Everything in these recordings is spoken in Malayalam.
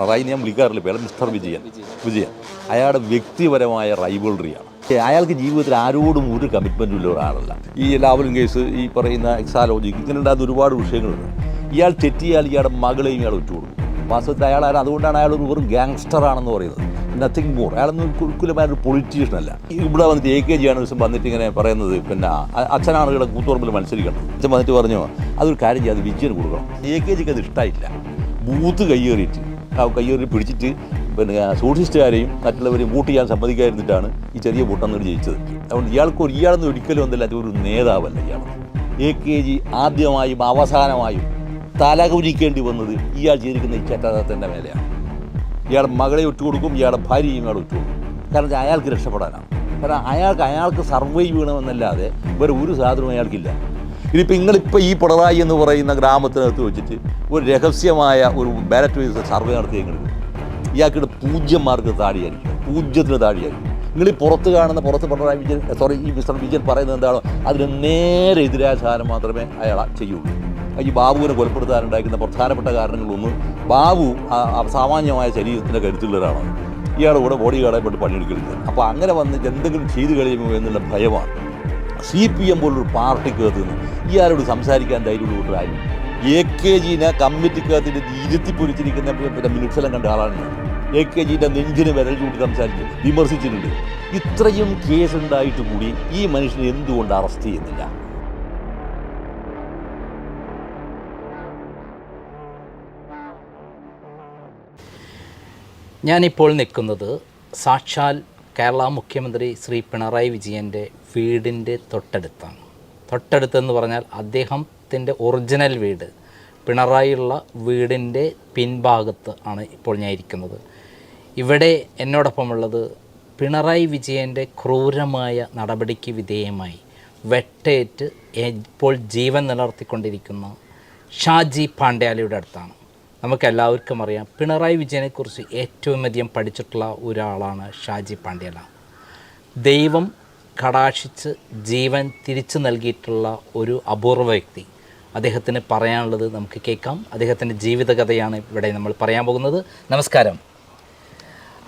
പിണറായി ഞാൻ വിളിക്കാറില്ല പേര്? മിസ്റ്റർ വിജയൻ. വിജയൻ. അയാളുടെ വ്യക്തിപരമായ റൈവലറിയാണ് അയാൾക്ക് ജീവിതത്തിൽ ആരോടും ഒരു കമ്മിറ്റ്മെന്റ് ഉള്ള ഒരാളല്ല. ഈ ലാവലും കേസ് ഈ പറയുന്ന എക്സാലോജിക്ക് ഇങ്ങനെ ഉണ്ടാകുന്ന ഒരുപാട് വിഷയങ്ങളുണ്ട്. ഇയാൾ തെറ്റിയാൽ ഇയാളുടെ മകളെയും ഇയാൾ വിട്ടുകൊടുക്കും വാസ്തവത്തിൽ അയാൾ ആരും? അതുകൊണ്ടാണ് അയാൾ ഒരു വെറും ഗാങ്സ്റ്റർ ആണെന്ന് പറയുന്നത്. നത്തിങ് മോർ അയാളൊന്നും ഒരു പൊളിറ്റീഷ്യൻ അല്ല. ഇവിടെ വന്നിട്ട് എ കെ ജി ആണ് ദിവസം വന്നിട്ട് ഇങ്ങനെ പറയുന്നത്. പിന്നെ അച്ഛനാണ് ഇവിടെ കൂത്തുപറമ്പിൽ മത്സരിക്കണം. അച്ഛൻ വന്നിട്ട് പറഞ്ഞു അതൊരു കാര്യം ചെയ്യാതെ വിജയന് കൊടുക്കണം. എ കെ ജിക്ക് അത് ഇഷ്ടമായില്ല ബൂത്ത് കയ്യേറിയിട്ട് കയ്യേറി പിടിച്ചിട്ട് പിന്നെ സൂക്ഷിച്ചുകാരെയും മറ്റുള്ളവരെയും വോട്ട് ചെയ്യാൻ സമ്മതിക്കാതിരുന്നിട്ടാണ് ഈ ചെറിയ വോട്ടെന്നിട്ട് ജയിച്ചത്. അതുകൊണ്ട് ഇയാൾക്ക് ഒരു ഇയാളൊന്നും ഒരിക്കലും ഒന്നല്ല ഒരു നേതാവല്ല ഇയാൾ എ കെ ജി ആദ്യമായും അവസാനമായും തലകുരിക്കേണ്ടി വന്നത് ഇയാൾ ചെയ്തിരിക്കുന്ന ഈ ചേട്ടാതത്തിന്റെ മേലെയാണ്. ഇയാളുടെ മകളെ കൊടുക്കും ഇയാളുടെ ഭാര്യയും ഇയാൾ കൊടുക്കും കാരണം അയാൾക്ക് രക്ഷപ്പെടാനാണ്. കാരണം അയാൾക്ക് അയാൾക്ക് സർവൈവ് ചെയ്യണമെന്നല്ലാതെ വേറെ ഒരു സാധനവും അയാൾക്കില്ല. ഇതിപ്പോൾ നിങ്ങളിപ്പോൾ ഈ പിണറായി എന്ന് പറയുന്ന ഗ്രാമത്തിനകത്ത് വെച്ചിട്ട് ഒരു രഹസ്യമായ ഒരു ബാലറ്റ് സർവേ നടത്തിയെങ്കിൽ ഇയാൾക്കിടെ പൂജ്യം മാർക്ക് താടിയായിരിക്കും. പൂജ്യത്തിന് താടിയായിരിക്കും. നിങ്ങൾ ഈ പുറത്ത് കാണുന്ന പുറത്ത് പിണറായി വിജയൻ സോറി ഈ മിസ്റ്റർ വിജയൻ പറയുന്നത് എന്താണോ അതിന് നേരെ എതിരായ സാധനം മാത്രമേ അയാൾ ചെയ്യുള്ളൂ. ഈ ബാബുവിനെ കൊലപ്പെടുത്താനുണ്ടായിരിക്കുന്ന പ്രധാനപ്പെട്ട കാരണങ്ങളൊന്നും ബാബു സാമാന്യമായ ശരീരത്തിന്റെ കരുത്തുള്ളവരാണ്. ഇയാളുടെ കൂടെ ബോഡി ഗാർഡായി പെട്ട് പണിയെടുക്കരുത് അപ്പോൾ അങ്ങനെ വന്ന് എന്തെങ്കിലും ചെയ്തു കഴിയുമോ എന്നുള്ള ഭയമാണ്. സി പി എം പോലൊരു പാർട്ടിക്കകത്ത് നിന്ന് ഇയാളോട് സംസാരിക്കാൻ ധൈര്യമുള്ള കൂട്ടരായി എ കെ ജിനെ കമ്മിറ്റിക്കകത്തിന്റെ ഇരുത്തി പൊരിച്ചിരിക്കുന്ന പിന്നെ മിനിറ്റ്സെല്ലാം കണ്ട ആളാണ് എ കെ ജിന്റെ നെഞ്ചിന് വിരൽ ചൂണ്ടി സംസാരിച്ച് വിമർശിച്ചിട്ടുണ്ട്. ഇത്രയും കേസ് ഉണ്ടായിട്ട് കൂടി ഈ മനുഷ്യനെ എന്തുകൊണ്ട് അറസ്റ്റ് ചെയ്യുന്നില്ല? ഞാനിപ്പോൾ നിൽക്കുന്നത് സാക്ഷാൽ കേരള മുഖ്യമന്ത്രി ശ്രീ പിണറായി വിജയന്റെ വീടിന്റെ തൊട്ടടുത്താണ്. തൊട്ടടുത്തെന്ന് പറഞ്ഞാൽ അദ്ദേഹത്തിന്റെ ഒറിജിനൽ വീട് പിണറായിയുള്ള വീടിന്റെ പിൻഭാഗത്ത് ആണ് ഇപ്പോൾ ഞാൻ ഇരിക്കുന്നത്. ഇവിടെ എന്നോടൊപ്പമുള്ളത് പിണറായി വിജയന്റെ ക്രൂരമായ നടപടിക്ക് വിധേയമായി വെട്ടേറ്റ് ഇപ്പോൾ ജീവൻ നിലനിർത്തിക്കൊണ്ടിരിക്കുന്ന ഷാജി പാണ്ഡ്യാലയുടെ അടുത്താണ്. നമുക്കെല്ലാവർക്കും അറിയാം പിണറായി വിജയനെക്കുറിച്ച് ഏറ്റവും അധികം പഠിച്ചിട്ടുള്ള ഒരാളാണ് ഷാജി പാണ്ഡ്യല. ദൈവം കടാക്ഷിച്ച് ജീവൻ തിരിച്ചു നൽകിയിട്ടുള്ള ഒരു അപൂർവ വ്യക്തി. അദ്ദേഹത്തിന് പറയാനുള്ളത് നമുക്ക് കേൾക്കാം. അദ്ദേഹത്തിന്റെ ജീവിതകഥയാണ് ഇവിടെ നമ്മൾ പറയാൻ പോകുന്നത്. നമസ്കാരം.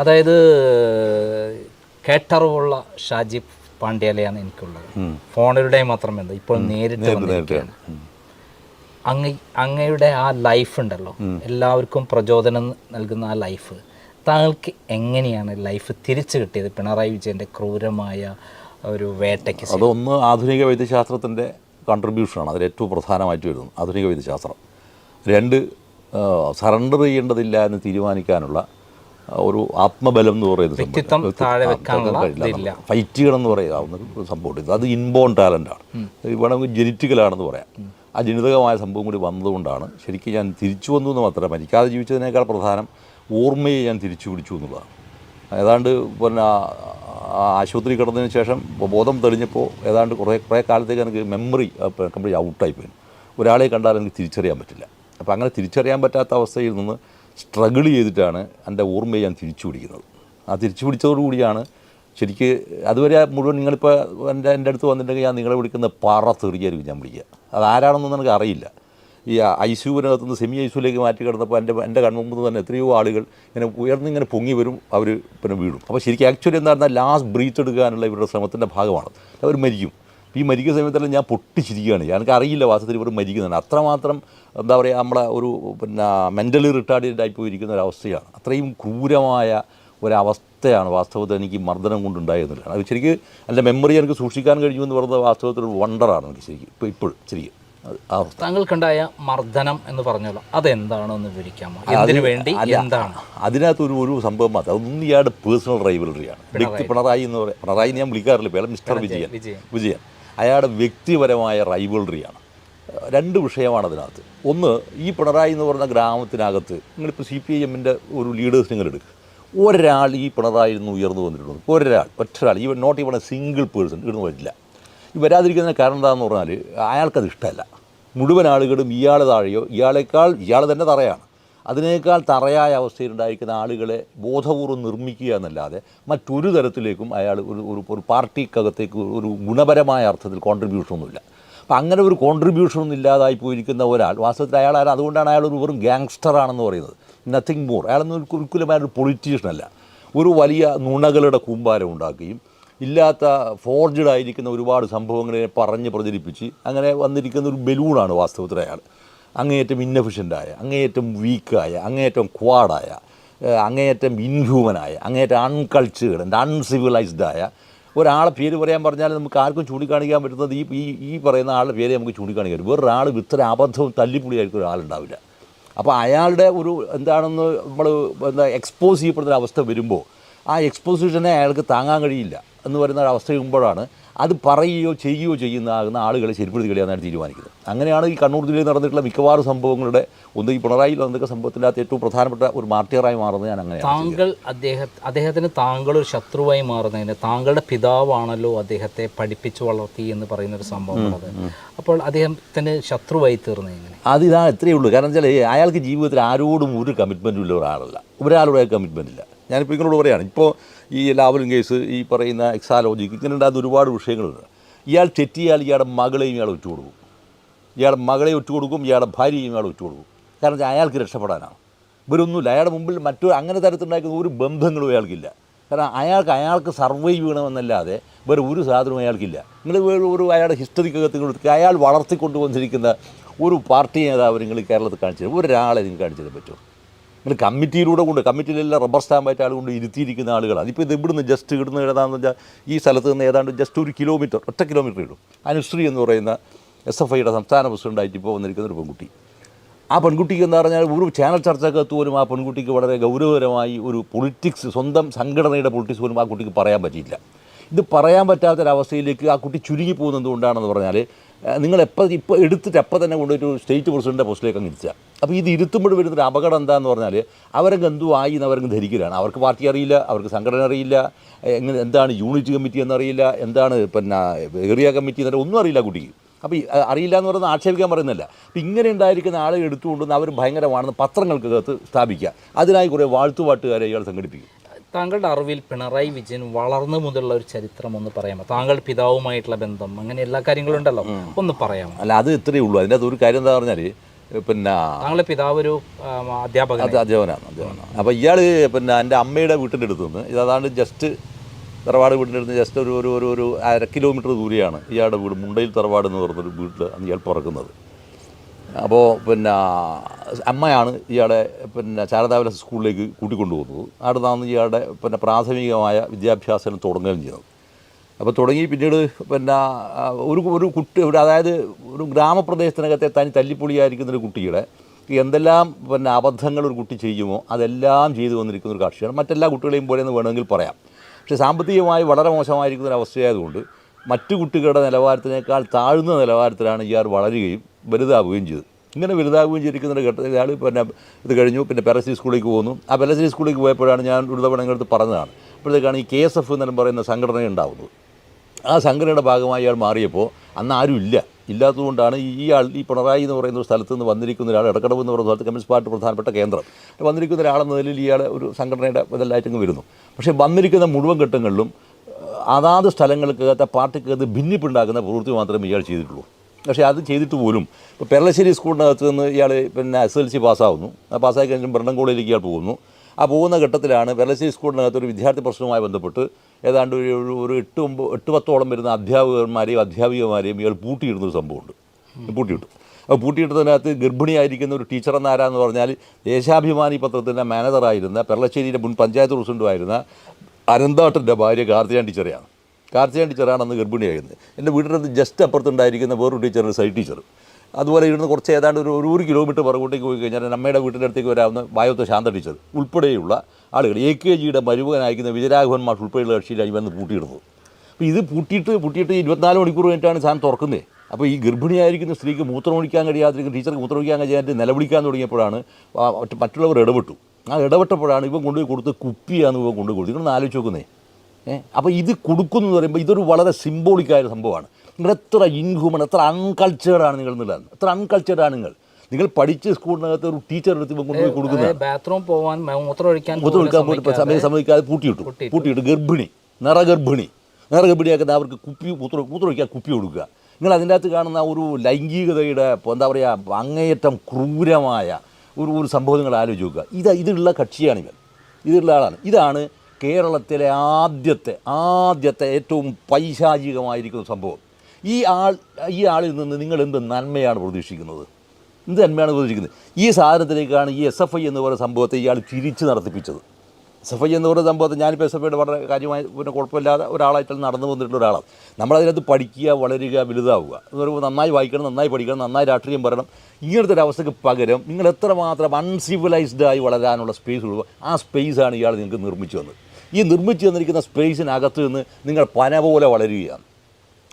അതായത് കേട്ടറിവുള്ള ഷാജി പാണ്ഡ്യാലയാണ് എനിക്കുള്ളത്. ഫോണിലൂടെ മാത്രമേ ഇപ്പോൾ നേരിട്ട് വന്നിരിക്കുകയാണ്. അങ്ങ അങ്ങയുടെ ആ ലൈഫ് ഉണ്ടല്ലോ. എല്ലാവർക്കും പ്രചോദനം നൽകുന്ന ആ ലൈഫ് താങ്കൾക്ക് എങ്ങനെയാണ് ലൈഫ് തിരിച്ചു കിട്ടിയത്? പിണറായി വിജയന്റെ ക്രൂരമായ ഒരു വേട്ടയ്ക്ക്? അതൊന്ന് ആധുനിക വൈദ്യശാസ്ത്രത്തിന്റെ കോൺട്രിബ്യൂഷനാണ് അതിൽ ഏറ്റവും പ്രധാനമായിട്ട് വരുന്നത് ആധുനിക വൈദ്യശാസ്ത്രം. രണ്ട് സറണ്ടർ ചെയ്യേണ്ടതില്ല എന്ന് തീരുമാനിക്കാനുള്ള ഒരു ആത്മബലം എന്ന് പറയുന്ന ഫൈറ്റുകൾ എന്ന് പറയാവുന്ന ഒരു സംഭവം അത് ഇൻബോൺ ടാലന്റാണ് വേണമെങ്കിൽ ജനറ്റിക്കലാണെന്ന് പറയാം. ആ ജനിതകമായ സംഭവം കൂടി വന്നതുകൊണ്ടാണ് ശരിക്കും ഞാൻ തിരിച്ചു വന്നു എന്ന് മാത്രമേ മരിക്കാതെ ജീവിച്ചതിനേക്കാൾ പ്രധാനം ഓർമ്മയെ ഞാൻ തിരിച്ചു പിടിച്ചു എന്നുള്ളതാണ്. ഏതാണ്ട് പിന്നെ ആശുപത്രി കിടന്നതിന് ശേഷം ബോധം തെളിഞ്ഞപ്പോൾ ഏതാണ്ട് കുറേ കുറേ കാലത്തേക്ക് എനിക്ക് മെമ്മറി കംപ്ലീറ്റ് ഔട്ടായി പോയി ഒരാളെ കണ്ടാൽ എനിക്ക് തിരിച്ചറിയാൻ പറ്റില്ല. അപ്പോൾ അങ്ങനെ തിരിച്ചറിയാൻ പറ്റാത്ത അവസ്ഥയിൽ നിന്ന് സ്ട്രഗിൾ ചെയ്തിട്ടാണ് എന്റെ ഓർമ്മയെ ഞാൻ തിരിച്ചു പിടിക്കുന്നത്. ആ തിരിച്ചു പിടിച്ചതോടുകൂടിയാണ് ശരിക്ക് അതുവരെ മുഴുവൻ നിങ്ങളിപ്പോൾ എന്റെ എന്റെ അടുത്ത് വന്നിട്ടുണ്ടെങ്കിൽ ഞാൻ നിങ്ങളെ വിളിക്കുന്ന പാറ തെറിയായിരിക്കും ഞാൻ വിളിക്കുക. അത് ആരാണെന്നൊന്നും എനിക്ക് അറിയില്ല. ഈ ഐ സിയുവിനകത്ത് നിന്ന് സെമി ഐ സിയുലേക്ക് മാറ്റി കിടന്നപ്പോൾ എന്റെ എന്റെ കൺമുമ്പ് തന്നെ എത്രയോ ആളുകൾ ഇങ്ങനെ ഉയർന്നിങ്ങനെ പൊങ്ങി വരും അവർ പിന്നെ വീഴും. അപ്പോൾ ശരിക്കും ആക്ച്വലി എന്താ പറഞ്ഞാൽ ലാസ്റ്റ് ബ്രീത്ത് എടുക്കാനുള്ള ഇവരുടെ ശ്രമത്തിന്റെ ഭാഗമാണ്. അവർ മരിക്കും. ഈ മരിക്കുന്ന സമയത്തെല്ലാം ഞാൻ പൊട്ടിച്ചിരിക്കുകയാണ്. എനിക്ക് അറിയില്ല വാസ്തവത്തിൽ ഇവർ മരിക്കുന്നതാണ്. അത്രമാത്രം എന്താ പറയുക നമ്മളെ ഒരു പിന്നെ മെന്റലി റിട്ടാർഡഡ് ആയി പോയിരിക്കുന്ന ഒരു അവസ്ഥയാണ്. അത്രയും ക്രൂരമായ ഒരവസ്ഥയാണ് വാസ്തവത്തിൽ എനിക്ക് മർദ്ദനം കൊണ്ടുണ്ടായിരുന്നില്ല. അത് ശരിക്ക് എന്റെ മെമ്മറി എനിക്ക് സൂക്ഷിക്കാൻ കഴിഞ്ഞു എന്ന് പറയുന്നത് വാസ്തവത്തിൽ ഒരു വണ്ടറാണ് എനിക്ക് ശരിക്കും ഇപ്പോൾ ഇപ്പോഴും ശരിക്കും താങ്കൾക്കുണ്ടായ മർദ്ദനം എന്ന് പറഞ്ഞല്ലോ അതെന്താണെന്ന് വിവരിക്കാമോ? അതിനു വേണ്ടി? എന്താണ്? അതിനകത്ത് ഒരു ഒരു സംഭവം മാത്രം. അതൊന്നും ഇയാളുടെ പേഴ്സണൽ റൈവലറിയാണ് വ്യക്തി പിണറായി എന്ന് പറയാം പിണറായി ഞാൻ വിളിക്കാറില്ല പേര് മിസ്റ്റർ വിജയൻ. വിജയൻ. വിജയൻ. അയാളുടെ വ്യക്തിപരമായ റൈവലറിയാണ് രണ്ട് വിഷയമാണ് അതിനകത്ത്. ഒന്ന് ഈ പിണറായി എന്ന് പറഞ്ഞ ഗ്രാമത്തിനകത്ത് നിങ്ങളിപ്പോൾ സി പി ഐ എമ്മിന്റെ ഒരു ലീഡേഴ്സ് നിങ്ങൾ എടുക്കുക. ഒരാൾ ഈ പിണറായി നിന്ന് ഉയർന്നു വന്നിട്ടുണ്ട്. ഒരാൾ ഒറ്റരാൾ. ഈ not even a single person ഇവിടുന്ന് വരില്ല. ഈ വരാതിരിക്കുന്നതിന് കാരണം എന്താണെന്ന് പറഞ്ഞാൽ അയാൾക്കത് ഇഷ്ടമല്ല. മുഴുവൻ ആളുകളും ഇയാളെ താഴെയോ ഇയാളെക്കാൾ ഇയാൾ തന്നെ തറയാണ്. അതിനേക്കാൾ തറയായ അവസ്ഥയിലുണ്ടായിരിക്കുന്ന ആളുകളെ ബോധപൂർവം നിർമ്മിക്കുക എന്നല്ലാതെ മറ്റൊരു തരത്തിലേക്കും അയാൾ ഒരു ഒരു ഒരു പാർട്ടിക്കകത്തേക്ക് ഒരു ഗുണപരമായ അർത്ഥത്തിൽ കോൺട്രിബ്യൂഷനൊന്നുമില്ല അപ്പം അങ്ങനെ ഒരു കോൺട്രിബ്യൂഷനൊന്നും ഇല്ലാതായി പോയിരിക്കുന്ന ഒരാൾ വാസ്തവത്തിൽ അയാൾ അതുകൊണ്ടാണ് അയാൾ ഒരു വെറും ഗാങ്സ്റ്ററാണെന്ന് പറയുന്നത്. നത്തിങ് മോർ അയാളൊന്നും ഒരു പൊളിറ്റീഷ്യനല്ല ഒരു വലിയ നുണകളുടെ കൂമ്പാരം ഉണ്ടാക്കുകയും ഇല്ലാത്ത ഫോർജഡ് ആയിരിക്കുന്ന ഒരുപാട് സംഭവങ്ങളെ പറഞ്ഞ് പ്രചരിപ്പിച്ച് അങ്ങനെ വന്നിരിക്കുന്ന ഒരു ബലൂണാണ് വാസ്തവത്തിൽ അയാൾ. അങ്ങേയറ്റം ഇന്നഫിഷ്യന്റായ അങ്ങേയറ്റം വീക്കായ അങ്ങേയറ്റം ക്വാഡായ അങ്ങേയറ്റം ഇൻഹ്യൂമനായ അങ്ങേയറ്റം അൺകൾച്ചേർഡ് ആയ ഒരാളെ പേര് പറയാൻ പറഞ്ഞാൽ നമുക്ക് ആർക്കും ചൂണ്ടിക്കാണിക്കാൻ പറ്റുന്നത് ഈ ഈ പറയുന്ന ആളുടെ പേരെ നമുക്ക് ചൂണ്ടിക്കാണിക്കാൻ പറ്റും. വേറൊരാൾ ഇത്ര അബദ്ധവും തല്ലിപ്പൊളിയായിരിക്കും ഒരാളുണ്ടാവില്ല. അപ്പോൾ അയാളുടെ ഒരു എന്താണെന്ന് നമ്മൾ എന്താ എക്സ്പോസ് ചെയ്യപ്പെടുന്ന അവസ്ഥ വരുമ്പോൾ ആ എക്സ്പോസിഷനെ അയാൾക്ക് താങ്ങാൻ കഴിയില്ല എന്ന് പറയുന്ന ഒരു അവസ്ഥ വരുമ്പോഴാണ് അത് പറയുകയോ ചെയ്യുകയോ ചെയ്യുന്നതാകുന്ന ആളുകളെ ശരിപ്പെടുത്തി കളയാനാണ് തീരുമാനിക്കുന്നത്. അങ്ങനെയാണ് ഈ കണ്ണൂർ ജില്ലയിൽ നടന്നിട്ടുള്ള മിക്കവാറും സംഭവങ്ങളുടെ ഒന്ന് ഈ പിണറായി നടന്നിട്ടുള്ള സംഭവത്തിന്റെ അകത്ത് ഏറ്റവും പ്രധാനപ്പെട്ട ഒരു മാർട്ടിയറായി മാറുന്നത് ഞാൻ അങ്ങനെ താങ്കൾ അദ്ദേഹം അദ്ദേഹത്തിന് താങ്കൾ ഒരു ശത്രുവായി മാറുന്നതിന് താങ്കളുടെ പിതാവാണല്ലോ അദ്ദേഹത്തെ പഠിപ്പിച്ചു വളർത്തി എന്ന് പറയുന്ന ഒരു സംഭവം അത് അപ്പോൾ അദ്ദേഹത്തിന് ശത്രുവായി തീർന്നു എങ്ങനെ? എത്രയേ ഇതാ ഇത്രയേ ഉള്ളൂ. കാരണം വെച്ചാൽ അയാൾക്ക് ജീവിതത്തിൽ ആരോടും ഒരു കമ്മിറ്റ്മെന്റും ഉള്ള ഒരാളല്ല. ഒരാളോട് കമ്മിറ്റ്മെന്റ് ഇല്ല. ഞാനിപ്പോൾ നിങ്ങളോട് പറയുകയാണ് ഇപ്പോൾ ഈ ലാവലും കേസ് ഈ പറയുന്ന എക്സാലോജിക്ക് ഇങ്ങനെ ഉണ്ടാകുന്ന ഒരുപാട് വിഷയങ്ങളുണ്ട്. ഇയാൾ തെറ്റിയാൽ ഇയാളുടെ മകളെയും ഇയാൾ ഒറ്റുകൊടുക്കും. ഇയാളുടെ മകളെ ഒറ്റുകൊടുക്കും ഇയാളുടെ ഭാര്യയും ഇയാൾ ഒറ്റുകൊടുക്കും. കാരണം അയാൾക്ക് രക്ഷപ്പെടാനാണ്. ഇവരൊന്നുമില്ല. അയാളുടെ മുമ്പിൽ മറ്റു അങ്ങനെ തരത്തിലുണ്ടാക്കുന്ന ഒരു ബന്ധങ്ങളും അയാൾക്കില്ല. കാരണം അയാൾക്ക് അയാൾക്ക് സർവൈവ് ചെയ്യണമെന്നല്ലാതെ വേറെ ഒരു സാധനവും അയാൾക്കില്ല. നിങ്ങൾ ഒരു അയാളുടെ ഹിസ്റ്ററിക്കകത്ത് എടുക്കുക. അയാൾ വളർത്തിക്കൊണ്ടുവന്നിരിക്കുന്ന ഒരു പാർട്ടി നേതാവ് നിങ്ങൾ കേരളത്തിൽ കാണിച്ചത് ഒരാളെ നിങ്ങൾക്ക് കാണിച്ചത് പറ്റുമോ? നിങ്ങൾ കമ്മിറ്റിയിലൂടെ കൊണ്ട് കമ്മിറ്റിയിലെല്ലാം റബ്ബർ സ്റ്റാമ്പായിട്ട് ആൾ കൊണ്ട് ഇരുത്തിയിരിക്കുന്ന ആളുകളാണ്. അതിപ്പോൾ ഇത് ഇവിടുന്ന് ജസ്റ്റ് ഇവിടുന്ന് ഏതാണെന്ന് വെച്ചാൽ ഈ സ്ഥലത്ത് നിന്ന് ഏതാണ്ട് ജസ്റ്റ് ഒരു കിലോമീറ്റർ ഒറ്റ കിലോമീറ്റർ ഇടും അനുശ്രീ എന്ന് പറയുന്ന എസ് എഫ് ഐയുടെ സംസ്ഥാന പ്രസിഡന്റായിട്ട് ഇപ്പോൾ വന്നിരിക്കുന്ന ഒരു പെൺകുട്ടി. ആ പെൺകുട്ടിക്ക് എന്ന് പറഞ്ഞാൽ ഒരു ചാനൽ ചർച്ചക്കകത്ത് പോലും ആ പെൺകുട്ടിക്ക് വളരെ ഗൗരവകരമായി ഒരു പൊളിറ്റിക്സ് സ്വന്തം സംഘടനയുടെ പൊളിറ്റിക്സ് പോലും ആ കുട്ടിക്ക് പറയാൻ പറ്റിയില്ല. ഇത് പറയാൻ പറ്റാത്തൊരവസ്ഥയിലേക്ക് ആ കുട്ടി ചുരുങ്ങി പോകുന്നത് എന്തുകൊണ്ടാണെന്ന് പറഞ്ഞാൽ നിങ്ങൾ എപ്പോൾ ഇപ്പോൾ എടുത്തിട്ട് എപ്പോൾ തന്നെ കൊണ്ടൊരു സ്റ്റേറ്റ് പ്രസിഡന്റെ പോസ്റ്റിലേക്ക് അങ്ങ് ഇരുത്തുക അപ്പോൾ ഇത് ഇരുത്തുമ്പോൾ വരുന്നൊരു അപകടം എന്താണെന്ന് പറഞ്ഞാൽ അവരങ്ങ് എന്തു ആയി എന്ന് അവരങ്ങ് ധരിക്കലാണ് അവർക്ക് പാർട്ടി അറിയില്ല അവർക്ക് സംഘടന അറിയില്ല എങ്ങനെ എന്താണ് യൂണിറ്റ് കമ്മിറ്റി എന്നറിയില്ല എന്താണ് പിന്നെ ഏറിയ കമ്മിറ്റി എന്നറിയില്ല ഒന്നും അറിയില്ല കുട്ടിക്ക്. അപ്പോൾ അറിയില്ല എന്ന് പറയുന്നത് ആക്ഷേപിക്കാൻ പറയുന്നില്ല അപ്പോൾ ഇങ്ങനെ ഉണ്ടായിരിക്കുന്ന ആളുകൾ എടുത്തുകൊണ്ടുവന്ന് അവർ ഭയങ്കരമാണെന്ന് പത്രങ്ങൾക്കകത്ത് സ്ഥാപിക്കുക. അതിനായി കുറേ വാഴ്ത്തുപാട്ടുകാരെ ഇയാൾ സംഘടിപ്പിക്കും. താങ്കളുടെ അറിവിൽ പിണറായി വിജയൻ വളർന്നു മുതലുള്ള ഒരു ചരിത്രം ഒന്ന് പറയാമോ? താങ്കൾ പിതാവുമായിട്ടുള്ള ബന്ധം അങ്ങനെ എല്ലാ കാര്യങ്ങളും ഉണ്ടല്ലോ. ഒന്ന് പറയാമോ? അല്ല അത് ഇത്രയേ ഉള്ളൂ. അതിന്റെ അത് ഒരു കാര്യം എന്താ പറഞ്ഞാൽ പിന്നെ താങ്കളുടെ പിതാവ് ഒരു അധ്യാപകൻ അധ്യാപകനാണ് അധ്യാപകനാണ്. അപ്പോൾ ഇയാൾ പിന്നെ എന്റെ അമ്മയുടെ വീട്ടിന്റെ അടുത്ത് നിന്ന് ഇത് അതാണ്ട് ജസ്റ്റ് തറവാട് വീട്ടിന്റെ അടുത്ത് ജസ്റ്റ് ഒരു ഒരു ഒരു ഒരു അര കിലോമീറ്റർ ദൂരെയാണ് ഇയാളുടെ വീട് മുണ്ടയിൽ തറവാട് എന്ന് പറഞ്ഞൊരു വീട്ടിൽ അന്ന് ഇയാൾ പിറക്കുന്നത്. അപ്പോൾ പിന്നെ അമ്മയാണ് ഇയാളെ പിന്നെ ശാരദാവിലാസ സ്കൂളിലേക്ക് കൂട്ടിക്കൊണ്ടുപോകുന്നത്. അവിടെ നിന്നാണ് ഇയാളുടെ പിന്നെ പ്രാഥമികമായ വിദ്യാഭ്യാസം തുടങ്ങുകയും ചെയ്യുന്നത് അപ്പോൾ തുടങ്ങി പിന്നീട് പിന്നെ ഒരു ഒരു കുട്ടി ഒരു അതായത് ഒരു ഗ്രാമപ്രദേശത്തിനകത്തെ തനി തല്ലിപ്പൊളിയായിരിക്കുന്ന ഒരു കുട്ടിയുടെ എന്തെല്ലാം പിന്നെ അബദ്ധങ്ങൾ ഒരു കുട്ടി ചെയ്യുമോ അതെല്ലാം ചെയ്തു വന്നിരിക്കുന്ന ഒരു കക്ഷിയാണ് മറ്റെല്ലാ കുട്ടികളെയും പോലെ എന്ന് വേണമെങ്കിൽ പറയാം. പക്ഷേ സാമ്പത്തികമായി വളരെ മോശമായിരിക്കുന്ന ഒരു അവസ്ഥയായതുകൊണ്ട് മറ്റു കുട്ടികളുടെ നിലവാരത്തിനേക്കാൾ താഴ്ന്ന നിലവാരത്തിലാണ് ഇയാൾ വളരുകയും വലുതാവുകയും ചെയ്തു ഇങ്ങനെ വലുതാവുകയും ചെയ്തിരിക്കുന്ന ഘട്ടത്തിൽ ഇയാൾ പിന്നെ ഇത് കഴിഞ്ഞു പിന്നെ പെരസി സ്കൂളിലേക്ക് പോകുന്നു ആ പെരസി സ്കൂളിലേക്ക് പോയപ്പോഴാണ് ഞാൻ ഒരു തവണ എടുത്ത് പറഞ്ഞതാണ്. അപ്പോഴത്തേക്കാണ് ഈ കെ എസ് എഫ് എന്നെല്ലാം പറയുന്ന സംഘടന ഉണ്ടാകുന്നത് ആ സംഘടനയുടെ ഭാഗമായി ഇയാൾ മാറിയപ്പോൾ അന്ന് ആരും ഇല്ല. ഇല്ലാത്തതുകൊണ്ടാണ് ഈ ഇയാൾ ഈ പിണറായി എന്ന് പറയുന്ന ഒരു സ്ഥലത്ത് നിന്ന് വന്നിരിക്കുന്ന ഒരാൾ ഇടക്കടവ് എന്ന് പറയുന്ന സ്ഥലത്ത് കമ്മ്യൂണിസ്റ്റ് പാർട്ടി പ്രധാനപ്പെട്ട കേന്ദ്രം. വന്നിരിക്കുന്ന ഒരാളെന്ന നിലയിൽ ഇയാൾ ഒരു സംഘടനയുടെ ഇതെല്ലായിട്ടങ്ങ് വരുന്നു. പക്ഷേ വന്നിരിക്കുന്ന മുഴുവൻ ഘട്ടങ്ങളിലും അതാത് സ്ഥലങ്ങൾക്കകത്തെ പാർട്ടിക്കകത്ത് ഭിന്നിപ്പുണ്ടാക്കുന്ന പ്രവൃത്തി മാത്രമേ ഇയാൾ ചെയ്തിട്ടുള്ളൂ. പക്ഷേ അത് ചെയ്തിട്ട് പോലും ഇപ്പോൾ പെരളശ്ശേരി സ്കൂളിനകത്ത് നിന്ന് ഇയാൾ പിന്നെ എസ് എൽ സി പാസ്സാവുന്നു. ആ പാസ്സായി കഴിഞ്ഞാൽ ബ്രണ്ടൻ കോളേജിലേക്ക് ഇയാൾ പോകുന്നു. ആ പോകുന്ന ഘട്ടത്തിലാണ് പെരളശ്ശേരി സ്കൂളിനകത്ത് ഒരു വിദ്യാർത്ഥി പ്രശ്നവുമായി ബന്ധപ്പെട്ട് ഏതാണ്ട് ഒരു ഒരു- എട്ട് ഒമ്പത് എട്ട് പത്തോളം വരുന്ന അധ്യാപകന്മാരെയും അധ്യാപികമാരെയും ഇയാൾ പൂട്ടിയിടുന്നൊരു സംഭവമുണ്ട്. പൂട്ടിയിട്ടു. അപ്പോൾ പൂട്ടിയിട്ടതിനകത്ത് ഗർഭിണിയായിരിക്കുന്ന ഒരു ടീച്ചർ എന്നാരാന്ന് പറഞ്ഞാൽ ദേശാഭിമാനി പത്രത്തിന്റെ മാനേജറായിരുന്ന പെരളശ്ശേരിയുടെ മുൻ പഞ്ചായത്ത് പ്രസിഡന്റുമായിരുന്ന അനന്താട്ടന്റെ ഭാര്യ കാർത്തിയാൻ ടീച്ചറെയാണ്. കാർത്തിയാൻ ടീച്ചറാണ് അന്ന് ഗർഭിണിയായിരുന്നത് എന്റെ വീടിനടുത്ത് ജസ്റ്റ് അപ്പുറത്തുണ്ടായിരിക്കുന്ന വേറൊരു ടീച്ചർ സൈഡ് ടീച്ചർ അതുപോലെ ഇവിടുന്ന് കുറച്ച് ഏതാണ്ട് ഒരു ഒരു ഒരു കിലോമീറ്റർ പുറകോട്ടേക്ക് പോയി കഴിഞ്ഞാൽ അമ്മയുടെ വീട്ടിന്റെ അടുത്തേക്ക് വരാവുന്ന വായവത്തെ ശാന്ത ടീച്ചർ ഉൾപ്പെടെയുള്ള ആളുകൾ എ കെ ജിയുടെ മരുമകനായിരിക്കുന്ന വിജയരാഘവൻ മാഷ് ഉൾപ്പെടെയുള്ള കക്ഷിയിലായി വന്ന് പൂട്ടിയിടുന്നത്. അപ്പോൾ ഇത് പൂട്ടിയിട്ട് പൂട്ടിയിട്ട് ഇരുപത്തിനാല് മണിക്കൂർ കഴിഞ്ഞിട്ടാണ് സാധനം തുറക്കുന്നത് അപ്പോൾ ഈ ഗർഭിണിയായിരിക്കുന്ന സ്ത്രീക്ക് മൂത്രമൊഴിക്കാൻ കഴിയാതിരിക്കുന്ന ടീച്ചർക്ക് മൂത്രമൊഴിക്കാൻ കഴിയാതെ നിലവിളിക്കാൻ തുടങ്ങിയപ്പോഴാണ് മറ്റുള്ളവർ ഇടപെട്ടു. ആ ഇടപെട്ടപ്പോഴാണ് ഇവൻ കൊണ്ടുപോയി കൊടുത്ത് കുപ്പിയാണ് ഇവൻ കൊണ്ടുപോയി കൊടുത്തത് ഇങ്ങനെ ആലോചിച്ച് നോക്കുന്നേ. ഏഹ് അപ്പോൾ ഇത് കൊടുക്കുന്നു എന്ന് പറയുമ്പോൾ ഇതൊരു വളരെ സിംബോളിക്കായ സംഭവമാണ്. നിങ്ങൾ എത്ര ഇൻഹ്യൂമൺ എത്ര അൺകൾച്ചേർഡാണ് നിങ്ങൾ എന്നുള്ളത്. എത്ര അൺകൾച്ചേർഡാണ് നിങ്ങൾ. നിങ്ങൾ പഠിച്ച സ്കൂളിനകത്ത് ഒരു ടീച്ചർ എടുത്ത് കൊണ്ടുപോയി കൊടുക്കുന്നത് ബാത്റൂം പോകാൻ മൂത്രം ഒഴിക്കാൻ മൂത്രം ഒഴിക്കാൻ പോയിട്ട് സമയം സമ്മതിക്കാതെ പൂട്ടിയിട്ടു. പൂട്ടിയിട്ട്. ഗർഭിണി. നിറഗർഭിണി നിറഗർഭിണിയാക്കുന്ന അവർക്ക് കുപ്പി മൂത്രം ഒഴിക്കാൻ കുപ്പി കൊടുക്കുക. നിങ്ങൾ അതിന്റെ അകത്ത് കാണുന്ന ഒരു ലൈംഗികതയുടെ എന്താ പറയുക അങ്ങേയറ്റം ക്രൂരമായ ഒരു ഒരു സംഭവം നിങ്ങൾ ആലോചിച്ച് ഇത് ഇതുള്ള കക്ഷിയാണ് ഇവൻ ആളാണ്. ഇതാണ് കേരളത്തിലെ ആദ്യത്തെ ആദ്യത്തെ ഏറ്റവും പൈശാചികമായിരിക്കുന്ന സംഭവം. ഈ ആൾ ഈ ആളിൽ നിന്ന് നിങ്ങൾ എന്ത് നന്മയാണ് പ്രതീക്ഷിക്കുന്നത്? എന്ത് നന്മയാണ് പ്രതീക്ഷിക്കുന്നത്? ഈ സാധനത്തിലേക്കാണ് ഈ എസ് എഫ് ഐ എന്ന് പറയുന്ന സംഭവത്തെ ഇയാൾ തിരിച്ച് നടത്തിപ്പിച്ചത്. എസ് എന്ന് പറയുന്ന സംഭവത്തെ ഞാനിപ്പോൾ എസ് എഫ് ഐയുടെ വളരെ കാര്യമായി പിന്നെ കുഴപ്പമില്ലാതെ ഒരാളായിട്ട് നടന്നു വന്നിട്ടുള്ള ഒരാളാണ്. നമ്മളതിനകത്ത് പഠിക്കുക വളരുക വലുതാവുക. എന്ന് പറയുമ്പോൾ നന്നായി വായിക്കണം നന്നായി പഠിക്കണം നന്നായി രാഷ്ട്രീയം പറയണം. ഇങ്ങനത്തെ ഒരു അവസ്ഥയ്ക്ക് പകരം നിങ്ങൾ എത്രമാത്രം അൺസിവിലൈസ്ഡ് ആയി വളരാനുള്ള സ്പേസ് ഉള്ളൂ. ആ സ്പേസാണ് ഇയാൾ നിങ്ങൾക്ക് നിർമ്മിച്ചു തന്നത്. ഈ നിർമ്മിച്ചു തന്നിരിക്കുന്ന സ്പേസിനകത്ത് നിന്ന് നിങ്ങൾ പന പോലെ വളരുകയാണ്.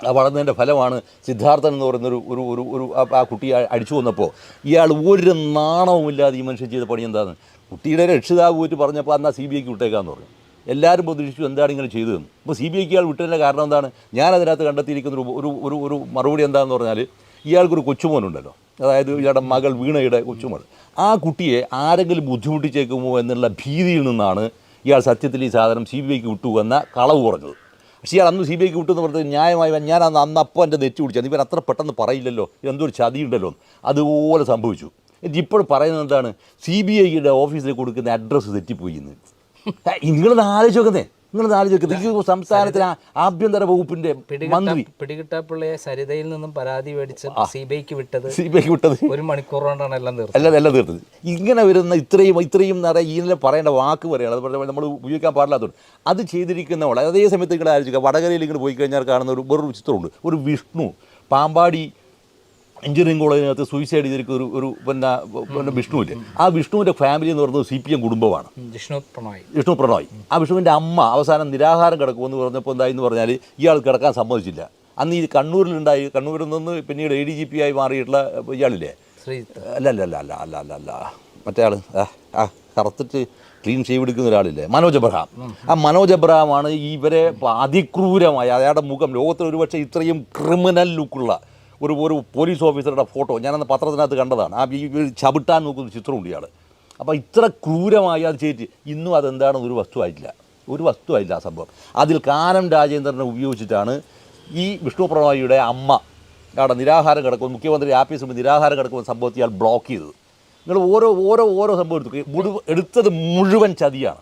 ആ വളർന്നതിന്റെ ഫലമാണ് സിദ്ധാർത്ഥൻ എന്ന് പറയുന്നൊരു ഒരു ഒരു ഒരു ആ കുട്ടിയെ അടിച്ചു വന്നപ്പോൾ ഇയാൾ ഒരു നാണവുമില്ലാതെ ഈ മനുഷ്യൻ ചെയ്ത പണി എന്താണ് കുട്ടിയുടെ രക്ഷിതാവ് പോയിട്ട് പറഞ്ഞപ്പോൾ എന്നാൽ സി ബി ഐക്ക് വിട്ടേക്കാന്ന് പറഞ്ഞു. എല്ലാവരും പ്രതീക്ഷിച്ചു എന്താണ് ഇങ്ങനെ ചെയ്തതെന്ന്. അപ്പോൾ സി ബി ഐക്ക് ഇയാൾ വിട്ടതിന്റെ കാരണം എന്താണ്? ഞാൻ അതിനകത്ത് കണ്ടെത്തിയിരിക്കുന്ന ഒരു ഒരു ഒരു ഒരു മറുപടി എന്താണെന്ന് പറഞ്ഞാൽ ഇയാൾക്കൊരു കൊച്ചുമോനുണ്ടല്ലോ. അതായത് ഇയാളുടെ മകൾ വീണയുടെ കൊച്ചുമോൻ ആ കുട്ടിയെ ആരെങ്കിലും ബുദ്ധിമുട്ടിച്ചേക്കുമോ എന്നുള്ള ഭീതിയിൽ നിന്നാണ് ഇയാൾ സത്യത്തിൽ ഈ സാധനം സി ബി ഐക്ക് വിട്ടു എന്ന കളവ് പറഞ്ഞത് പക്ഷേ ഇയാൾ അന്ന് സി ബി ഐക്ക് വിട്ടെന്ന് പറഞ്ഞത് ന്യായമായി ഞാൻ അന്ന് അന്ന് അപ്പോൾ എന്റെ നെറ്റ് പിടിച്ചത് ഇവൻ അത്ര പെട്ടെന്ന് പറയില്ലല്ലോ. എന്തൊരു ചതിയുണ്ടല്ലോ ഉണ്ടല്ലോ അതുപോലെ സംഭവിച്ചു. ഇപ്പോൾ പറയുന്നത് എന്താണ്? സി ബി ഐയുടെ ഓഫീസിൽ കൊടുക്കുന്ന അഡ്രസ്സ് തെറ്റിപ്പോയി എന്ന് നിങ്ങളത് ആലോചിച്ച് നോക്കുന്നേ. നിങ്ങളത് ആലോചിച്ച് നോക്കുന്നത് ഈ സംസ്ഥാനത്തിന് ആഭ്യന്തര വകുപ്പിന്റെ മന്ത്രി. പിടികിട്ടാപ്പിള്ളയെ സരിതയിൽ നിന്നും പരാതി മേടിച്ച് സി ബി ഐക്ക് വിട്ടത്. സി ബി ഐക്ക് വിട്ടത്. ഒരു മണിക്കൂർ കൊണ്ടാണ് എല്ലാം തീർത്തത്. എല്ലാം എല്ലാം തീർത്തത്. ഇങ്ങനെ വരുന്ന ഇത്രയും ഇത്രയും നിറ ഇതിനെ പറയേണ്ട വാക്ക് പറയണം. അത് പറഞ്ഞാൽ നമ്മൾ ഉപയോഗിക്കാൻ പാടില്ലാത്തതുകൊണ്ട്. അത് ചെയ്തിരിക്കുന്നവൾ അതേ സമയത്ത് നിങ്ങൾ ആലോചിക്കുക വടകരയിൽ ഇങ്ങോട്ട് പോയി കഴിഞ്ഞാൽ കാണുന്ന ഒരു വേറൊരു ചിത്രമുണ്ട്. ഒരു വിഷ്ണു പാമ്പാടി എഞ്ചിനീയറിംഗ് കോളേജിനകത്ത് സൂയിസൈഡ് ചെയ്തിരിക്കുന്ന ഒരു ഒരു പിന്നെ പിന്നെ വിഷ്ണുവില്ലേ? ആ വിഷ്ണുവിന്റെ ഫാമിലി എന്ന് പറയുന്നത് സി പി എം കുടുംബമാണ്. വിഷ്ണു പ്രണോയ്. വിഷ്ണു പ്രണോയ്. ആ വിഷ്ണുവിന്റെ അമ്മ അവസാനം നിരാഹാരം കിടക്കുമെന്ന് പറഞ്ഞപ്പോൾ എന്തായെന്ന് പറഞ്ഞാൽ ഇയാൾ കിടക്കാൻ സമ്മതിച്ചില്ല. അന്ന് ഈ കണ്ണൂരിലുണ്ടായി കണ്ണൂരിൽ നിന്ന് പിന്നീട് എ ഡി ജി പി ആയി മാറിയിട്ടുള്ള ഇയാളില്ലേ? അല്ല അല്ല അല്ല അല്ല അല്ല അല്ല. അല്ല മറ്റേ ആൾ ആ കറുത്തിട്ട് ക്ലീൻ ഷേവ് എടുക്കുന്ന ഒരാളില്ലേ? മനോജ് അബ്രഹാം. ആ മനോജ് എബ്രഹാമാണ് ഇവരെ അതിക്രൂരമായ അയാളുടെ മുഖം ലോകത്തിൽ ഒരുപക്ഷെ ഇത്രയും ക്രിമിനൽ ലുക്കുള്ള ഒരു ഒരു പോലീസ് ഓഫീസറുടെ ഫോട്ടോ ഞാനന്ന് പത്രത്തിനകത്ത് കണ്ടതാണ്. ആ ഈ ചവിട്ടാൻ നോക്കുന്ന ചിത്രമുണ്ട് ഇയാൾ അപ്പോൾ ഇത്ര ക്രൂരമായി അത് ചെയ്തിട്ട് ഇന്നും അതെന്താണെന്ന് ഒരു വസ്തുവായിട്ടില്ല ഒരു വസ്തുവായില്ല ആ സംഭവം. അതിൽ കാനം രാജേന്ദ്രനെ ഉപയോഗിച്ചിട്ടാണ് ഈ വിഷ്ണു പ്രണോയിയുടെ അമ്മ അവിടെ നിരാഹാരം കിടക്കും മുഖ്യമന്ത്രി ആഫീസിൽ മുമ്പ് നിരാഹാരം കിടക്കുന്ന സംഭവത്തെ ഇയാൾ ബ്ലോക്ക് ചെയ്തത്. നിങ്ങൾ ഓരോ ഓരോ ഓരോ സംഭവം എടുത്തു. എടുത്തത് മുഴുവൻ ചതിയാണ്.